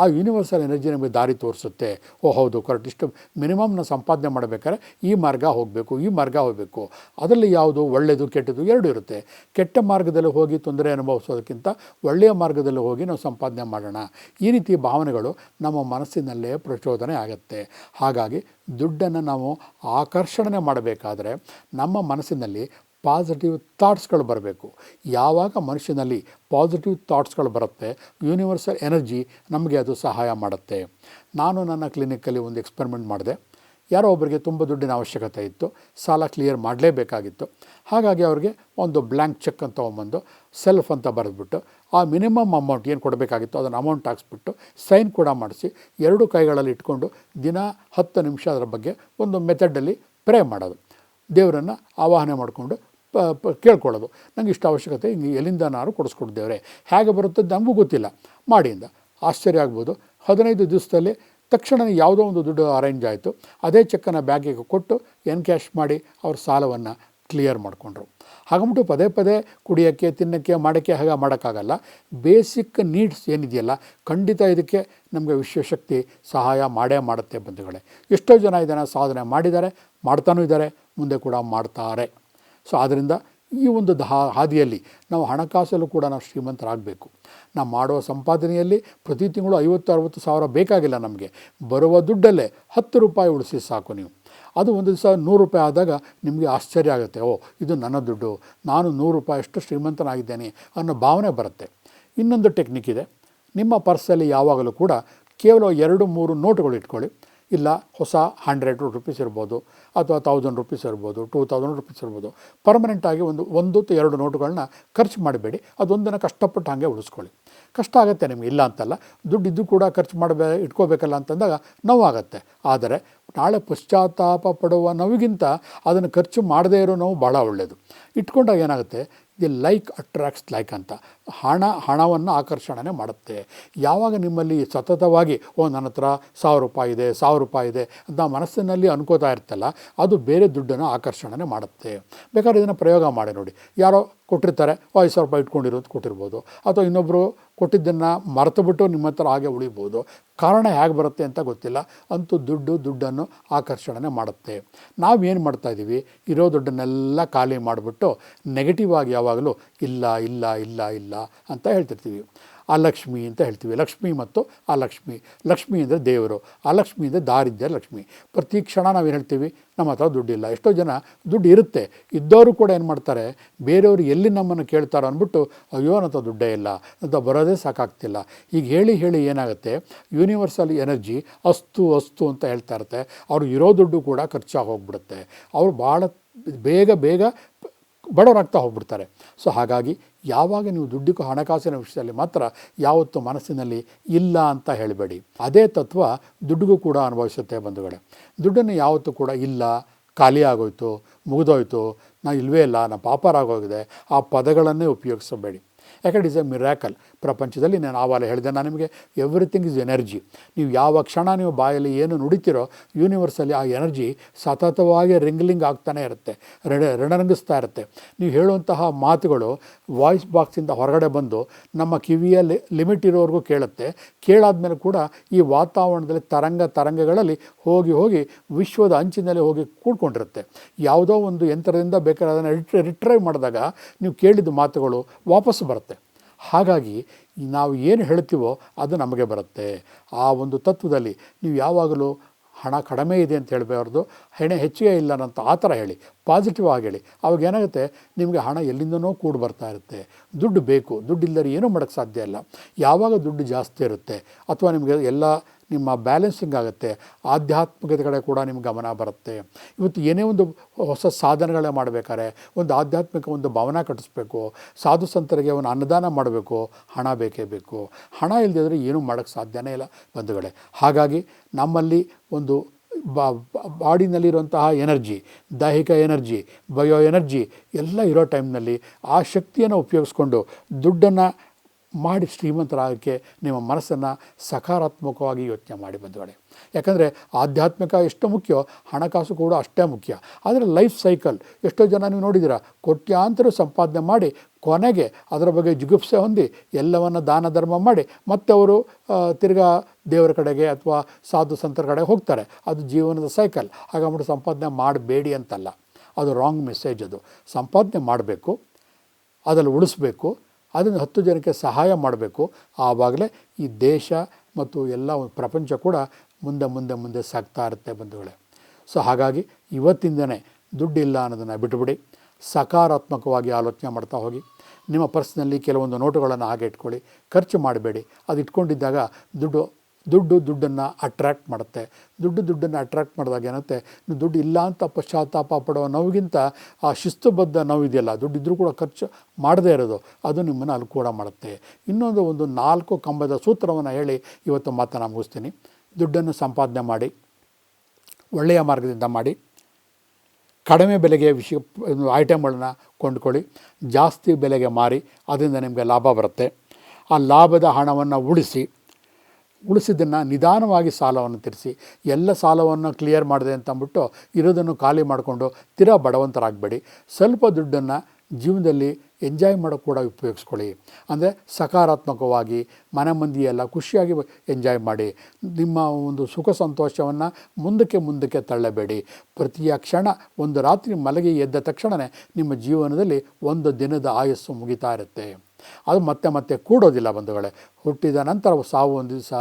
ಆ ಯೂನಿವರ್ಸಲ್ ಎನರ್ಜಿ ನಮಗೆ ದಾರಿ ತೋರಿಸುತ್ತೆ. ಓ ಹೌದು ಕರೆಕ್ಟ್ ಇಷ್ಟು ಮಿನಿಮಮ್ ನಾವು ಸಂಪಾದನೆ ಮಾಡಬೇಕಾದ್ರೆ ಈ ಮಾರ್ಗ ಹೋಗಬೇಕು, ಈ ಮಾರ್ಗ ಹೋಗಬೇಕು. ಅದರಲ್ಲಿ ಯಾವುದು ಒಳ್ಳೆಯದು ಕೆಟ್ಟದ್ದು ಎರಡು ಇರುತ್ತೆ. ಕೆಟ್ಟ ಮಾರ್ಗದಲ್ಲಿ ಹೋಗಿ ತೊಂದರೆ ಅನುಭವಿಸೋದಕ್ಕಿಂತ ಒಳ್ಳೆಯ ಮಾರ್ಗದಲ್ಲಿ ಹೋಗಿ ನಾವು ಸಂಪಾದನೆ ಮಾಡೋಣ. ಈ ರೀತಿ ಭಾವನೆಗಳು ನಮ್ಮ ಮನಸ್ಸಿನಲ್ಲೇ ಪ್ರಚೋದನೆ ಆಗುತ್ತೆ. ಹಾಗಾಗಿ ದುಡ್ಡನ್ನು ನಾವು ಆಕರ್ಷಣೆ ಮಾಡಬೇಕಾದರೆ ನಮ್ಮ ಮನಸ್ಸಿನಲ್ಲಿ ಪಾಸಿಟಿವ್ ಥಾಟ್ಸ್ಗಳು ಬರಬೇಕು. ಯಾವಾಗ ಮನುಷ್ಯನಲ್ಲಿ ಪಾಸಿಟಿವ್ ಥಾಟ್ಸ್ಗಳು ಬರುತ್ತೆ ಯೂನಿವರ್ಸಲ್ ಎನರ್ಜಿ ನಮಗೆ ಅದು ಸಹಾಯ ಮಾಡುತ್ತೆ. ನಾನು ನನ್ನ ಕ್ಲಿನಿಕ್ಕಲ್ಲಿ ಒಂದು ಎಕ್ಸ್ಪೆರಿಮೆಂಟ್ ಮಾಡಿದೆ. ಯಾರೋ ಒಬ್ಬರಿಗೆ ತುಂಬ ದುಡ್ಡಿನ ಅವಶ್ಯಕತೆ ಇತ್ತು, ಸಾಲ ಕ್ಲಿಯರ್ ಮಾಡಲೇಬೇಕಾಗಿತ್ತು. ಹಾಗಾಗಿ ಅವರಿಗೆ ಒಂದು ಬ್ಲ್ಯಾಂಕ್ ಚೆಕ್ ಅಂತ ತೊಗೊಂಬಂದು ಸೆಲ್ಫ್ ಅಂತ ಬರೆದ್ಬಿಟ್ಟು, ಆ ಮಿನಿಮಮ್ ಅಮೌಂಟ್ ಏನು ಕೊಡಬೇಕಾಗಿತ್ತು ಅದನ್ನು ಅಮೌಂಟ್ ಹಾಕ್ಸ್ಬಿಟ್ಟು ಸೈನ್ ಕೂಡ ಮಾಡಿಸಿ, ಎರಡು ಕೈಗಳಲ್ಲಿ ಇಟ್ಕೊಂಡು ದಿನ ಹತ್ತು ನಿಮಿಷ ಅದರ ಬಗ್ಗೆ ಒಂದು ಮೆಥಡಲ್ಲಿ ಪ್ರೇ ಮಾಡೋದು. ದೇವರನ್ನು ಆವಾಹನೆ ಮಾಡಿಕೊಂಡು ಪ ಪ, ಕೇಳ್ಕೊಳ್ಳೋದು. ನನಗೆ ಇಷ್ಟು ಅವಶ್ಯಕತೆ, ಹಿಂಗೆ ಎಲ್ಲಿಂದ ನಾನು ಕೊಡಿಸ್ಕೊಡ್ದೇವ್ರೆ ಹೇಗೆ ಬರುತ್ತೆ ನಮಗೂ ಗೊತ್ತಿಲ್ಲ. ಮಾಡಿಯಿಂದ ಆಶ್ಚರ್ಯ ಆಗ್ಬೋದು. ಹದಿನೈದು ದಿವಸದಲ್ಲಿ ತಕ್ಷಣ ಯಾವುದೋ ಒಂದು ದುಡ್ಡು ಅರೇಂಜ್ ಆಯಿತು. ಅದೇ ಚೆಕ್ಕನ್ನು ಬ್ಯಾಗಿಗೆ ಕೊಟ್ಟು ಎನ್ ಕ್ಯಾಶ್ ಮಾಡಿ ಅವ್ರ ಸಾಲವನ್ನು ಕ್ಲಿಯರ್ ಮಾಡಿಕೊಂಡ್ರು. ಹಾಗಂಬಿಟ್ಟು ಪದೇ ಪದೇ ಕುಡಿಯೋಕ್ಕೆ, ತಿನ್ನೋಕ್ಕೆ, ಮಾಡೋಕ್ಕೆ ಹಾಗೆ ಮಾಡೋಕ್ಕಾಗಲ್ಲ. ಬೇಸಿಕ್ ನೀಡ್ಸ್ ಏನಿದೆಯಲ್ಲ, ಖಂಡಿತ ಇದಕ್ಕೆ ನಮಗೆ ವಿಶ್ವಶಕ್ತಿ ಸಹಾಯ ಮಾಡೇ ಮಾಡುತ್ತೆ ಬಂಧುಗಳೇ. ಎಷ್ಟೋ ಜನ ಇದನ್ನು ಸಾಧನೆ ಮಾಡಿದ್ದಾರೆ, ಮಾಡ್ತಾನೂ ಇದ್ದಾರೆ, ಮುಂದೆ ಕೂಡ ಮಾಡ್ತಾರೆ. ಸೊ ಆದ್ದರಿಂದ ಈ ಒಂದು ಹಾದಿಯಲ್ಲಿ ನಾವು ಹಣಕಾಸಲ್ಲೂ ಕೂಡ ನಾವು ಶ್ರೀಮಂತರಾಗಬೇಕು. ನಾವು ಮಾಡುವ ಸಂಪಾದನೆಯಲ್ಲಿ ಪ್ರತಿ ತಿಂಗಳು ಐವತ್ತು, ಅರವತ್ತು ಸಾವಿರ ಬೇಕಾಗಿಲ್ಲ ನಮಗೆ. ಬರುವ ದುಡ್ಡಲ್ಲೇ ಹತ್ತು ರೂಪಾಯಿ ಉಳಿಸಿ ಸಾಕು ನೀವು. ಅದು ಒಂದು ದಿವಸ ನೂರು ರೂಪಾಯಿ ಆದಾಗ ನಿಮಗೆ ಆಶ್ಚರ್ಯ ಆಗುತ್ತೆ. ಓ ಇದು ನನ್ನ ದುಡ್ಡು. ನಾನು ನೂರು ರೂಪಾಯಿ ಅಷ್ಟು ಶ್ರೀಮಂತನಾಗಿದ್ದೇನೆ ಅನ್ನೋ ಭಾವನೆ ಬರುತ್ತೆ. ಇನ್ನೊಂದು ಟೆಕ್ನಿಕ್ ಇದೆ. ನಿಮ್ಮ ಪರ್ಸಲ್ಲಿ ಯಾವಾಗಲೂ ಕೂಡ ಕೇವಲ ಎರಡು, ಮೂರು ನೋಟುಗಳು ಇಟ್ಕೊಳ್ಳಿ. ಇಲ್ಲ ಹೊಸ ಹಂಡ್ರೆಡ್ ರುಪೀಸ್ ಇರ್ಬೋದು ಅಥವಾ ತೌಸಂಡ್ ರುಪೀಸ್ ಇರ್ಬೋದು ಟೂ ತೌಸಂಡ್ ರುಪೀಸ್ ಇರ್ಬೋದು. ಪರ್ಮನೆಂಟಾಗಿ ಒಂದು ಒಂದು ಎರಡು ನೋಟುಗಳನ್ನ ಖರ್ಚು ಮಾಡಬೇಡಿ. ಅದೊಂದನ್ನು ಕಷ್ಟಪಟ್ಟು ಹಾಗೆ ಉಳಿಸ್ಕೊಳ್ಳಿ. ಕಷ್ಟ ಆಗುತ್ತೆ ನಿಮಗೆ, ಇಲ್ಲ ಅಂತಲ್ಲ. ದುಡ್ಡಿದ್ದು ಕೂಡ ಖರ್ಚು ಮಾಡಬೇ, ಇಟ್ಕೋಬೇಕಲ್ಲ ಅಂತಂದಾಗ ನೋವಾಗತ್ತೆ ಆದರೆ ನಾಳೆ ಪಶ್ಚಾತ್ತಾಪ ಪಡುವ ನೋವಿಗಿಂತ ಅದನ್ನು ಖರ್ಚು ಮಾಡದೇ ಇರೋ ನೋವು ಭಾಳ ಒಳ್ಳೆಯದು ಇಟ್ಕೊಂಡಾಗ ಏನಾಗುತ್ತೆ? ದಿ ಲೈಕ್ ಅಟ್ರಾಕ್ಟ್ಸ್ ಲೈಕ್ ಅಂತ. ಹಣ, ಹಣವನ್ನು ಆಕರ್ಷಣೆ ಮಾಡುತ್ತೆ. ಯಾವಾಗ ನಿಮ್ಮಲ್ಲಿ ಸತತವಾಗಿ, ಓ, ನನ್ನ ಹತ್ರ ಸಾವಿರ ರೂಪಾಯಿ ಇದೆ, ಸಾವಿರ ರೂಪಾಯಿ ಇದೆ ಅಂತ ಮನಸ್ಸಿನಲ್ಲಿ ಅನ್ಕೋತಾ ಇರ್ತಲ್ಲ ಅದು ಬೇರೆ ದುಡ್ಡನ್ನು ಆಕರ್ಷಣೆ ಮಾಡುತ್ತೆ. ಬೇಕಾದ್ರೆ ಇದನ್ನು ಪ್ರಯೋಗ ಮಾಡಿ ನೋಡಿ. ಯಾರೋ ಕೊಟ್ಟಿರ್ತಾರೆ ಐದು ಸಾವಿರ ರೂಪಾಯಿ ಇಟ್ಕೊಂಡಿರೋದು ಕೊಟ್ಟಿರ್ಬೋದು. ಅಥವಾ ಇನ್ನೊಬ್ಬರು ಕೊಟ್ಟಿದ್ದನ್ನು ಮರೆತುಬಿಟ್ಟು ನಿಮ್ಮ ಹತ್ರ ಹಾಗೆ ಉಳಿಬೋದು. ಕಾರಣ ಹೇಗೆ ಬರುತ್ತೆ ಅಂತ ಗೊತ್ತಿಲ್ಲ. ಅಂತೂ ದುಡ್ಡು, ದುಡ್ಡನ್ನು ಆಕರ್ಷಣೆ ಮಾಡುತ್ತೆ. ನಾವು ನಾವೇನು ಮಾಡ್ತಾಯಿದ್ದೀವಿ ಇರೋ ದುಡ್ಡನ್ನೆಲ್ಲ ಖಾಲಿ ಮಾಡಿಬಿಟ್ಟು ನೆಗೆಟಿವ್ ಆಗಿ ಯಾವಾಗಲೂ ಇಲ್ಲ ಇಲ್ಲ ಇಲ್ಲ ಇಲ್ಲ ಅಂತ ಹೇಳ್ತಿರ್ತೀವಿ. ಅಲಕ್ಷ್ಮಿ ಅಂತ ಹೇಳ್ತೀವಿ. ಲಕ್ಷ್ಮಿ ಮತ್ತು ಅಲಕ್ಷ್ಮಿ. ಲಕ್ಷ್ಮಿ ಅಂದರೆ ದೇವರು. ಅಲಕ್ಷ್ಮಿ ಅಂದರೆ ದಾರಿದ್ರ್ಯ ಲಕ್ಷ್ಮಿ. ಪ್ರತಿ ಕ್ಷಣ ನಾವೇನು ಹೇಳ್ತೀವಿ? ನಮ್ಮ ಹತ್ರ ದುಡ್ಡಿಲ್ಲ. ಎಷ್ಟೋ ಜನ ದುಡ್ಡು ಇರುತ್ತೆ. ಇದ್ದವರು ಕೂಡ ಏನು ಮಾಡ್ತಾರೆ? ಬೇರೆಯವರು ಎಲ್ಲಿ ನಮ್ಮನ್ನು ಕೇಳ್ತಾರೋ ಅಂದ್ಬಿಟ್ಟು, ಅಯ್ಯೋ, ನನ್ನ ದುಡ್ಡೇ ಇಲ್ಲ. ಅಂತ ಬರೋದೇ ಸಾಕಾಗ್ತಿಲ್ಲ. ಈಗ ಹೇಳಿ ಹೇಳಿ ಏನಾಗುತ್ತೆ? ಯೂನಿವರ್ಸಲ್ ಎನರ್ಜಿ ಅಸ್ತು ಅಸ್ತು ಅಂತ ಹೇಳ್ತಾ ಇರುತ್ತೆ. ಅವ್ರು ಇರೋ ದುಡ್ಡು ಕೂಡ ಖರ್ಚಾಗಿ ಹೋಗ್ಬಿಡುತ್ತೆ. ಅವರು ಭಾಳ ಬೇಗ ಬೇಗ ಬಡವರಾಗ್ತಾ ಹೋಗ್ಬಿಡ್ತಾರೆ. ಸೊ ಹಾಗಾಗಿ ಯಾವಾಗ ನೀವು ದುಡ್ಡಿಗೂ ಹಣಕಾಸಿನ ವಿಷಯದಲ್ಲಿ ಮಾತ್ರ ಯಾವತ್ತೂ ಮನಸ್ಸಿನಲ್ಲಿ ಇಲ್ಲ ಅಂತ ಹೇಳಬೇಡಿ. ಅದೇ ತತ್ವ ದುಡ್ಡಿಗೂ ಕೂಡ ಅನುಭವಿಸುತ್ತೆ ಬಂಧುಗಳೇ. ದುಡ್ಡನ್ನು ಯಾವತ್ತೂ ಕೂಡ ಇಲ್ಲ, ಖಾಲಿ ಆಗೋಯ್ತು, ಮುಗಿದೋಯ್ತು, ನಾ ಇಲ್ವೇ ಇಲ್ಲ, ನಾ ಪಾಪರಾಗೋಗಿದೆ, ಆ ಪದಗಳನ್ನೇ ಉಪಯೋಗಿಸಬೇಡಿ ಯಾಕಂದ್ರೆ ಇಸ್ ಎ ಮಿರಾಕಲ್. ಪ್ರಪಂಚದಲ್ಲಿ ನಾನು ಆವಾಗ ಹೇಳಿದೆ, ನಾನು ನಿಮಗೆ ಎವ್ರಿಥಿಂಗ್ ಇಸ್ ಎನರ್ಜಿ ನೀವು ಯಾವ ಕ್ಷಣ ನೀವು ಬಾಯಲ್ಲಿ ಏನು ನುಡಿತೀರೋ ಯೂನಿವರ್ಸಲ್ಲಿ ಆ ಎನರ್ಜಿ ಸತತವಾಗಿ ರಿಂಗ್ಲಿಂಗ್ ಆಗ್ತಾನೆ ಇರುತ್ತೆ ರಣ ರಣರಂಗಿಸ್ತಾ ಇರುತ್ತೆ. ನೀವು ಹೇಳುವಂತಹ ಮಾತುಗಳು ವಾಯ್ಸ್ ಬಾಕ್ಸಿಂದ ಹೊರಗಡೆ ಬಂದು ನಮ್ಮ ಕಿವಿಯ ಲಿಮಿಟ್ ಇರೋವರೆಗೂ ಕೇಳುತ್ತೆ. ಕೇಳಾದ್ಮೇಲೆ ಕೂಡ ಈ ವಾತಾವರಣದಲ್ಲಿ ತರಂಗ ತರಂಗಗಳಲ್ಲಿ ಹೋಗಿ ಹೋಗಿ ವಿಶ್ವದ ಅಂಚಿನಲ್ಲಿ ಹೋಗಿ ಕೂಡ್ಕೊಂಡಿರುತ್ತೆ. ಯಾವುದೋ ಒಂದು ಯಂತ್ರದಿಂದ ಬೇಕಾದ್ರೆ ಅದನ್ನು ರಿಟ್ರೈವ್ ಮಾಡಿದಾಗ ನೀವು ಕೇಳಿದ ಮಾತುಗಳು ವಾಪಸ್ಸು ಬರುತ್ತೆ. ಹಾಗಾಗಿ ನಾವು ಏನು ಹೇಳ್ತೀವೋ ಅದು ನಮಗೆ ಬರುತ್ತೆ. ಆ ಒಂದು ತತ್ವದಲ್ಲಿ ನೀವು ಯಾವಾಗಲೂ ಹಣ ಕಡಿಮೆ ಇದೆ ಅಂತ ಹೇಳಬಾರ್ದು. ಹಣ ಹೆಚ್ಚಿಗೆ ಇಲ್ಲ ಅಂತ ಆ ಥರ ಹೇಳಿ. ಪಾಸಿಟಿವ್ ಆಗಿ ಅವಾಗ ಏನಾಗುತ್ತೆ? ನಿಮಗೆ ಹಣ ಎಲ್ಲಿಂದನೋ ಕೂಡಿ ಬರ್ತಾ ಇರುತ್ತೆ. ದುಡ್ಡು ಬೇಕು. ದುಡ್ಡು ಏನೂ ಮಾಡೋಕ್ಕೆ ಸಾಧ್ಯ ಇಲ್ಲ. ಯಾವಾಗ ದುಡ್ಡು ಜಾಸ್ತಿ ಇರುತ್ತೆ? ಅಥವಾ ನಿಮಗೆ ಎಲ್ಲ ನಿಮ್ಮ ಬ್ಯಾಲೆನ್ಸಿಂಗ್ ಆಗುತ್ತೆ. ಆಧ್ಯಾತ್ಮಿಕತೆ ಕಡೆ ಕೂಡ ನಿಮ್ಗೆ ಗಮನ ಬರುತ್ತೆ. ಇವತ್ತು ಏನೇ ಒಂದು ಹೊಸ ಸಾಧನೆಗಳೇ ಮಾಡಬೇಕಾದ್ರೆ ಒಂದು ಆಧ್ಯಾತ್ಮಿಕ ಒಂದು ಭವನ ಕಟ್ಟಿಸ್ಬೇಕು. ಸಾಧು ಸಂತರಿಗೆ ಒಂದು ಅನ್ನದಾನ ಮಾಡಬೇಕು. ಹಣ ಬೇಕೇ ಬೇಕು. ಹಣ ಇಲ್ಲದಿದ್ದರೆ ಏನೂ ಮಾಡೋಕ್ಕೆ ಸಾಧ್ಯನೇ ಇಲ್ಲ ಬಂಧುಗಳೇ. ಹಾಗಾಗಿ ನಮ್ಮಲ್ಲಿ ಒಂದು ಬಾ ಬಾಡಿನಲ್ಲಿರುವಂತಹ ಎನರ್ಜಿ ದೈಹಿಕ ಎನರ್ಜಿ ಬಯೋ ಎನರ್ಜಿ ಎಲ್ಲ ಇರೋ ಟೈಮ್ನಲ್ಲಿ ಆ ಶಕ್ತಿಯನ್ನು ಉಪಯೋಗಿಸ್ಕೊಂಡು ದುಡ್ಡನ್ನು ಮಾಡಿ ಶ್ರೀಮಂತರಾಗೋಕ್ಕೆ ನಿಮ್ಮ ಮನಸ್ಸನ್ನು ಸಕಾರಾತ್ಮಕವಾಗಿ ಯೋಚನೆ ಮಾಡಿ ಬಂಧುಗಳೇ. ಯಾಕಂದರೆ ಆಧ್ಯಾತ್ಮಿಕ ಎಷ್ಟು ಮುಖ್ಯ, ಹಣಕಾಸು ಕೂಡ ಅಷ್ಟೇ ಮುಖ್ಯ. ಆದರೆ ಲೈಫ್ ಸೈಕಲ್, ಎಷ್ಟೋ ಜನ ನೀವು ನೋಡಿದಿರ ಕೋಟ್ಯಾಂತರ ಸಂಪಾದನೆ ಮಾಡಿ ಕೊನೆಗೆ ಅದರ ಬಗ್ಗೆ ಜಿಗುಪ್ಸೆ ಹೊಂದಿ ಎಲ್ಲವನ್ನು ದಾನ ಧರ್ಮ ಮಾಡಿ ಮತ್ತೆ ಅವರು ತಿರ್ಗಾ ದೇವರ ಕಡೆಗೆ ಅಥವಾ ಸಾಧು ಸಂತರ ಕಡೆಗೆ ಹೋಗ್ತಾರೆ. ಅದು ಜೀವನದ ಸೈಕಲ್. ಹಾಗಾಗ್ಬಿಟ್ಟು ಸಂಪಾದನೆ ಮಾಡಬೇಡಿ ಅಂತಲ್ಲ. ಅದು ರಾಂಗ್ ಮೆಸೇಜ್ ಅದು. ಸಂಪಾದನೆ ಮಾಡಬೇಕು ಅದರಲ್ಲಿ ಉಳಿಸ್ಬೇಕು ಅದನ್ನು ಹತ್ತು ಜನಕ್ಕೆ ಸಹಾಯ ಮಾಡಬೇಕು. ಆವಾಗಲೇ ಈ ದೇಶ ಮತ್ತು ಎಲ್ಲ ಪ್ರಪಂಚ ಕೂಡ ಮುಂದೆ ಮುಂದೆ ಮುಂದೆ ಸಾಗ್ತಾ ಇರುತ್ತೆ ಬಂಧುಗಳೇ. ಸೊ ಹಾಗಾಗಿ ಇವತ್ತಿಂದನೇ ದುಡ್ಡಿಲ್ಲ ಅನ್ನೋದನ್ನು ಬಿಟ್ಟುಬಿಡಿ ಸಕಾರಾತ್ಮಕವಾಗಿ ಆಲೋಚನೆ ಮಾಡ್ತಾ ಹೋಗಿ. ನಿಮ್ಮ ಪರ್ಸ್ನಲ್ಲಿ ಕೆಲವೊಂದು ನೋಟುಗಳನ್ನು ಹಾಗೆ ಇಟ್ಕೊಳ್ಳಿ. ಖರ್ಚು ಮಾಡಬೇಡಿ. ಅದು ಇಟ್ಕೊಂಡಿದ್ದಾಗ ದುಡ್ಡು ದುಡ್ಡು ದುಡ್ಡನ್ನು ಅಟ್ರ್ಯಾಕ್ಟ್ ಮಾಡುತ್ತೆ. ದುಡ್ಡು ದುಡ್ಡನ್ನು ಅಟ್ರ್ಯಾಕ್ಟ್ ಮಾಡಿದಾಗ ಏನಂತೆ ದುಡ್ಡು ಇಲ್ಲ ಅಂತ ಪಶ್ಚಾತ್ತಾಪ ಪಡೋ ನೋವಿಗಿಂತ ಆ ಶಿಸ್ತುಬದ್ಧ ನೋವಿದೆಯಲ್ಲ, ದುಡ್ಡಿದ್ರೂ ಕೂಡ ಖರ್ಚು ಮಾಡದೇ ಇರೋದು, ಅದು ನಿಮ್ಮನ್ನು ಕೂಡ ಮಾಡುತ್ತೆ. ಇನ್ನೊಂದು ಒಂದು ನಾಲ್ಕು ಕಂಬದ ಸೂತ್ರವನ್ನು ಹೇಳಿ ಇವತ್ತು ಮಾತನ್ನು ಮುಗಿಸ್ತೀನಿ. ದುಡ್ಡನ್ನು ಸಂಪಾದನೆ ಮಾಡಿ, ಒಳ್ಳೆಯ ಮಾರ್ಗದಿಂದ ಮಾಡಿ, ಕಡಿಮೆ ಬೆಲೆಗೆ ವಿಷಯ ಐಟಮ್ಗಳನ್ನ ಕೊಂಡ್ಕೊಳ್ಳಿ, ಜಾಸ್ತಿ ಬೆಲೆಗೆ ಮಾರಿ, ಅದರಿಂದ ನಿಮಗೆ ಲಾಭ ಬರುತ್ತೆ. ಆ ಲಾಭದ ಹಣವನ್ನು ಉಳಿಸಿ ಉಳಿಸಿದ್ದನ್ನು ನಿಧಾನವಾಗಿ ಸಾಲವನ್ನು ತೀರಿಸಿ, ಎಲ್ಲ ಸಾಲವನ್ನು ಕ್ಲಿಯರ್ ಮಾಡಿದೆ ಅಂತ ಅಂದ್ಬಿಟ್ಟು ಇರೋದನ್ನು ಖಾಲಿ ಮಾಡಿಕೊಂಡು ತೀರಾ ಬಡವಂತರಾಗಬೇಡಿ. ಸ್ವಲ್ಪ ದುಡ್ಡನ್ನು ಜೀವನದಲ್ಲಿ ಎಂಜಾಯ್ ಮಾಡೋಕ್ಕೆ ಕೂಡ ಉಪಯೋಗಿಸ್ಕೊಳ್ಳಿ. ಅಂದರೆ ಸಕಾರಾತ್ಮಕವಾಗಿ, ಮನೆ ಮಂದಿ ಎಲ್ಲ ಖುಷಿಯಾಗಿ ಎಂಜಾಯ್ ಮಾಡಿ, ನಿಮ್ಮ ಒಂದು ಸುಖ ಸಂತೋಷವನ್ನು ಮುಂದಕ್ಕೆ ಮುಂದಕ್ಕೆ ತಳ್ಳಬೇಡಿ. ಪ್ರತಿಯ ಕ್ಷಣ ಒಂದು ರಾತ್ರಿ ಮಲಗಿ ಎದ್ದ ತಕ್ಷಣವೇ ನಿಮ್ಮ ಜೀವನದಲ್ಲಿ ಒಂದು ದಿನದ ಆಯಸ್ಸು ಮುಗಿತಾ ಇರುತ್ತೆ. ಅದು ಮತ್ತೆ ಮತ್ತೆ ಕೂಡೋದಿಲ್ಲ ಬಂಧುಗಳೇ. ಹುಟ್ಟಿದ ನಂತರ ಸಾವು ಒಂದು ದಿವಸ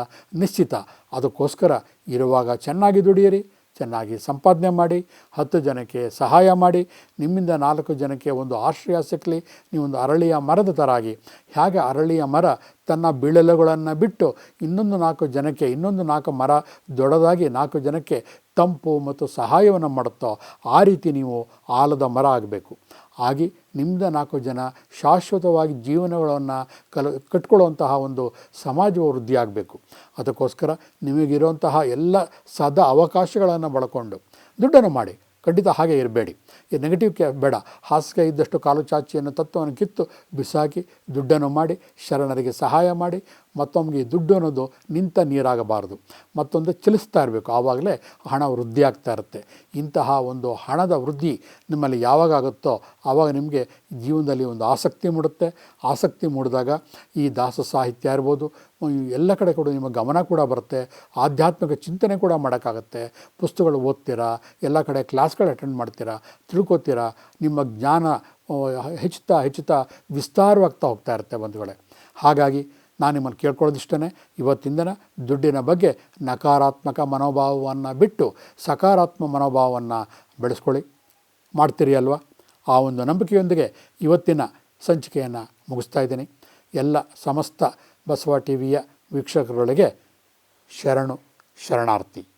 ನಿಶ್ಚಿತ. ಅದಕ್ಕೋಸ್ಕರ ಇರುವಾಗ ಚೆನ್ನಾಗಿ ದುಡಿಯಿರಿ, ಚೆನ್ನಾಗಿ ಸಂಪಾದನೆ ಮಾಡಿ, ಹತ್ತು ಜನಕ್ಕೆ ಸಹಾಯ ಮಾಡಿ, ನಿಮ್ಮಿಂದ ನಾಲ್ಕು ಜನಕ್ಕೆ ಒಂದು ಆಶ್ರಯ ಸಿಕ್ಕಲಿ ನೀವೊಂದು ಅರಳಿಯ ಮರದ ಥರ ಆಗಿ ಹೇಗೆ ಅರಳಿಯ ಮರ ತನ್ನ ಬೀಳಲುಗಳನ್ನು ಬಿಟ್ಟು ಇನ್ನೊಂದು ನಾಲ್ಕು ಜನಕ್ಕೆ, ಇನ್ನೊಂದು ನಾಲ್ಕು ಮರ ದೊಡ್ಡದಾಗಿ ನಾಲ್ಕು ಜನಕ್ಕೆ ತಂಪು ಮತ್ತು ಸಹಾಯವನ್ನು ಮಾಡುತ್ತೋ, ಆ ರೀತಿ ನೀವು ಆಲದ ಮರ ಆಗಬೇಕು. ಆಗಿ ನಿಮ್ಮದ ನಾಲ್ಕು ಜನ ಶಾಶ್ವತವಾಗಿ ಜೀವನಗಳನ್ನು ಕಲ, ಕಟ್ಕೊಳ್ಳುವಂತಹ ಒಂದು ಸಮಾಜ ವೃದ್ಧಿಯಾಗಬೇಕು. ಅದಕ್ಕೋಸ್ಕರ ನಿಮಗಿರುವಂತಹ ಎಲ್ಲ ಸದಾ ಅವಕಾಶಗಳನ್ನು ಬಳಕೊಂಡು ದುಡ್ಡನ್ನು ಮಾಡಿ. ಖಂಡಿತ ಹಾಗೆ ಇರಬೇಡಿ. ಈ ನೆಗೆಟಿವ್ ಕ್ಯಾ ಬೇಡ. ಹಾಸಿಗೆ ಇದ್ದಷ್ಟು ಕಾಲು ಚಾಚಿಯನ್ನು ತತ್ವವನ್ನು ಕಿತ್ತು ಬಿಸಾಕಿ ದುಡ್ಡನ್ನು ಮಾಡಿ ಶರಣರಿಗೆ ಸಹಾಯ ಮಾಡಿ ಮತ್ತೊಮ್ಮೆ ದುಡ್ಡು ಅನ್ನೋದು ನಿಂತ ನೀರಾಗಬಾರದು. ಮತ್ತೊಂದು ಚಲಿಸ್ತಾ ಇರಬೇಕು. ಆವಾಗಲೇ ಹಣ ವೃದ್ಧಿ ಆಗ್ತಾ ಇರುತ್ತೆ. ಇಂತಹ ಒಂದು ಹಣದ ವೃದ್ಧಿ ನಿಮ್ಮಲ್ಲಿ ಯಾವಾಗ ಆಗುತ್ತೋ ಆವಾಗ ನಿಮಗೆ ಜೀವನದಲ್ಲಿ ಒಂದು ಆಸಕ್ತಿ ಮೂಡುತ್ತೆ. ಆಸಕ್ತಿ ಮೂಡಿದಾಗ ಈ ದಾಸ ಸಾಹಿತ್ಯ ಇರ್ಬೋದು, ಎಲ್ಲ ಕಡೆ ಕೂಡ ನಿಮ್ಮ ಗಮನ ಕೂಡ ಬರುತ್ತೆ. ಆಧ್ಯಾತ್ಮಿಕ ಚಿಂತನೆ ಕೂಡ ಮಾಡೋಕ್ಕಾಗತ್ತೆ. ಪುಸ್ತಕಗಳು ಓದ್ತೀರಾ? ಎಲ್ಲ ಕಡೆ ಕ್ಲಾಸ್ಗಳು ಅಟೆಂಡ್ ಮಾಡ್ತೀರಾ? ತಿಳ್ಕೊತೀರಾ? ನಿಮ್ಮ ಜ್ಞಾನ ಹೆಚ್ಚುತ್ತಾ ಹೆಚ್ಚುತ್ತಾ ವಿಸ್ತಾರವಾಗ್ತಾ ಹೋಗ್ತಾ ಇರುತ್ತೆ ಬಂಧುಗಳೇ. ಹಾಗಾಗಿ ನಾನು ನಿಮ್ಮನ್ನು ಕೇಳ್ಕೊಳ್ಳೋದಿಷ್ಟೇ ಇವತ್ತಿಂದನ ದುಡ್ಡಿನ ಬಗ್ಗೆ ನಕಾರಾತ್ಮಕ ಮನೋಭಾವವನ್ನು ಬಿಟ್ಟು ಸಕಾರಾತ್ಮಕ ಮನೋಭಾವವನ್ನು ಬೆಳೆಸ್ಕೊಳ್ಳಿ. ಮಾಡ್ತೀರಿ ಅಲ್ವಾ? ಆ ಒಂದು ನಂಬಿಕೆಯೊಂದಿಗೆ ಇವತ್ತಿನ ಸಂಚಿಕೆಯನ್ನು ಮುಗಿಸ್ತಾ ಇದ್ದೀನಿ. ಎಲ್ಲ ಸಮಸ್ತ ಬಸವ ಟಿ ವಿಯ ವೀಕ್ಷಕರೊಳಗೆ ಶರಣು, ಶರಣಾರ್ಥಿ.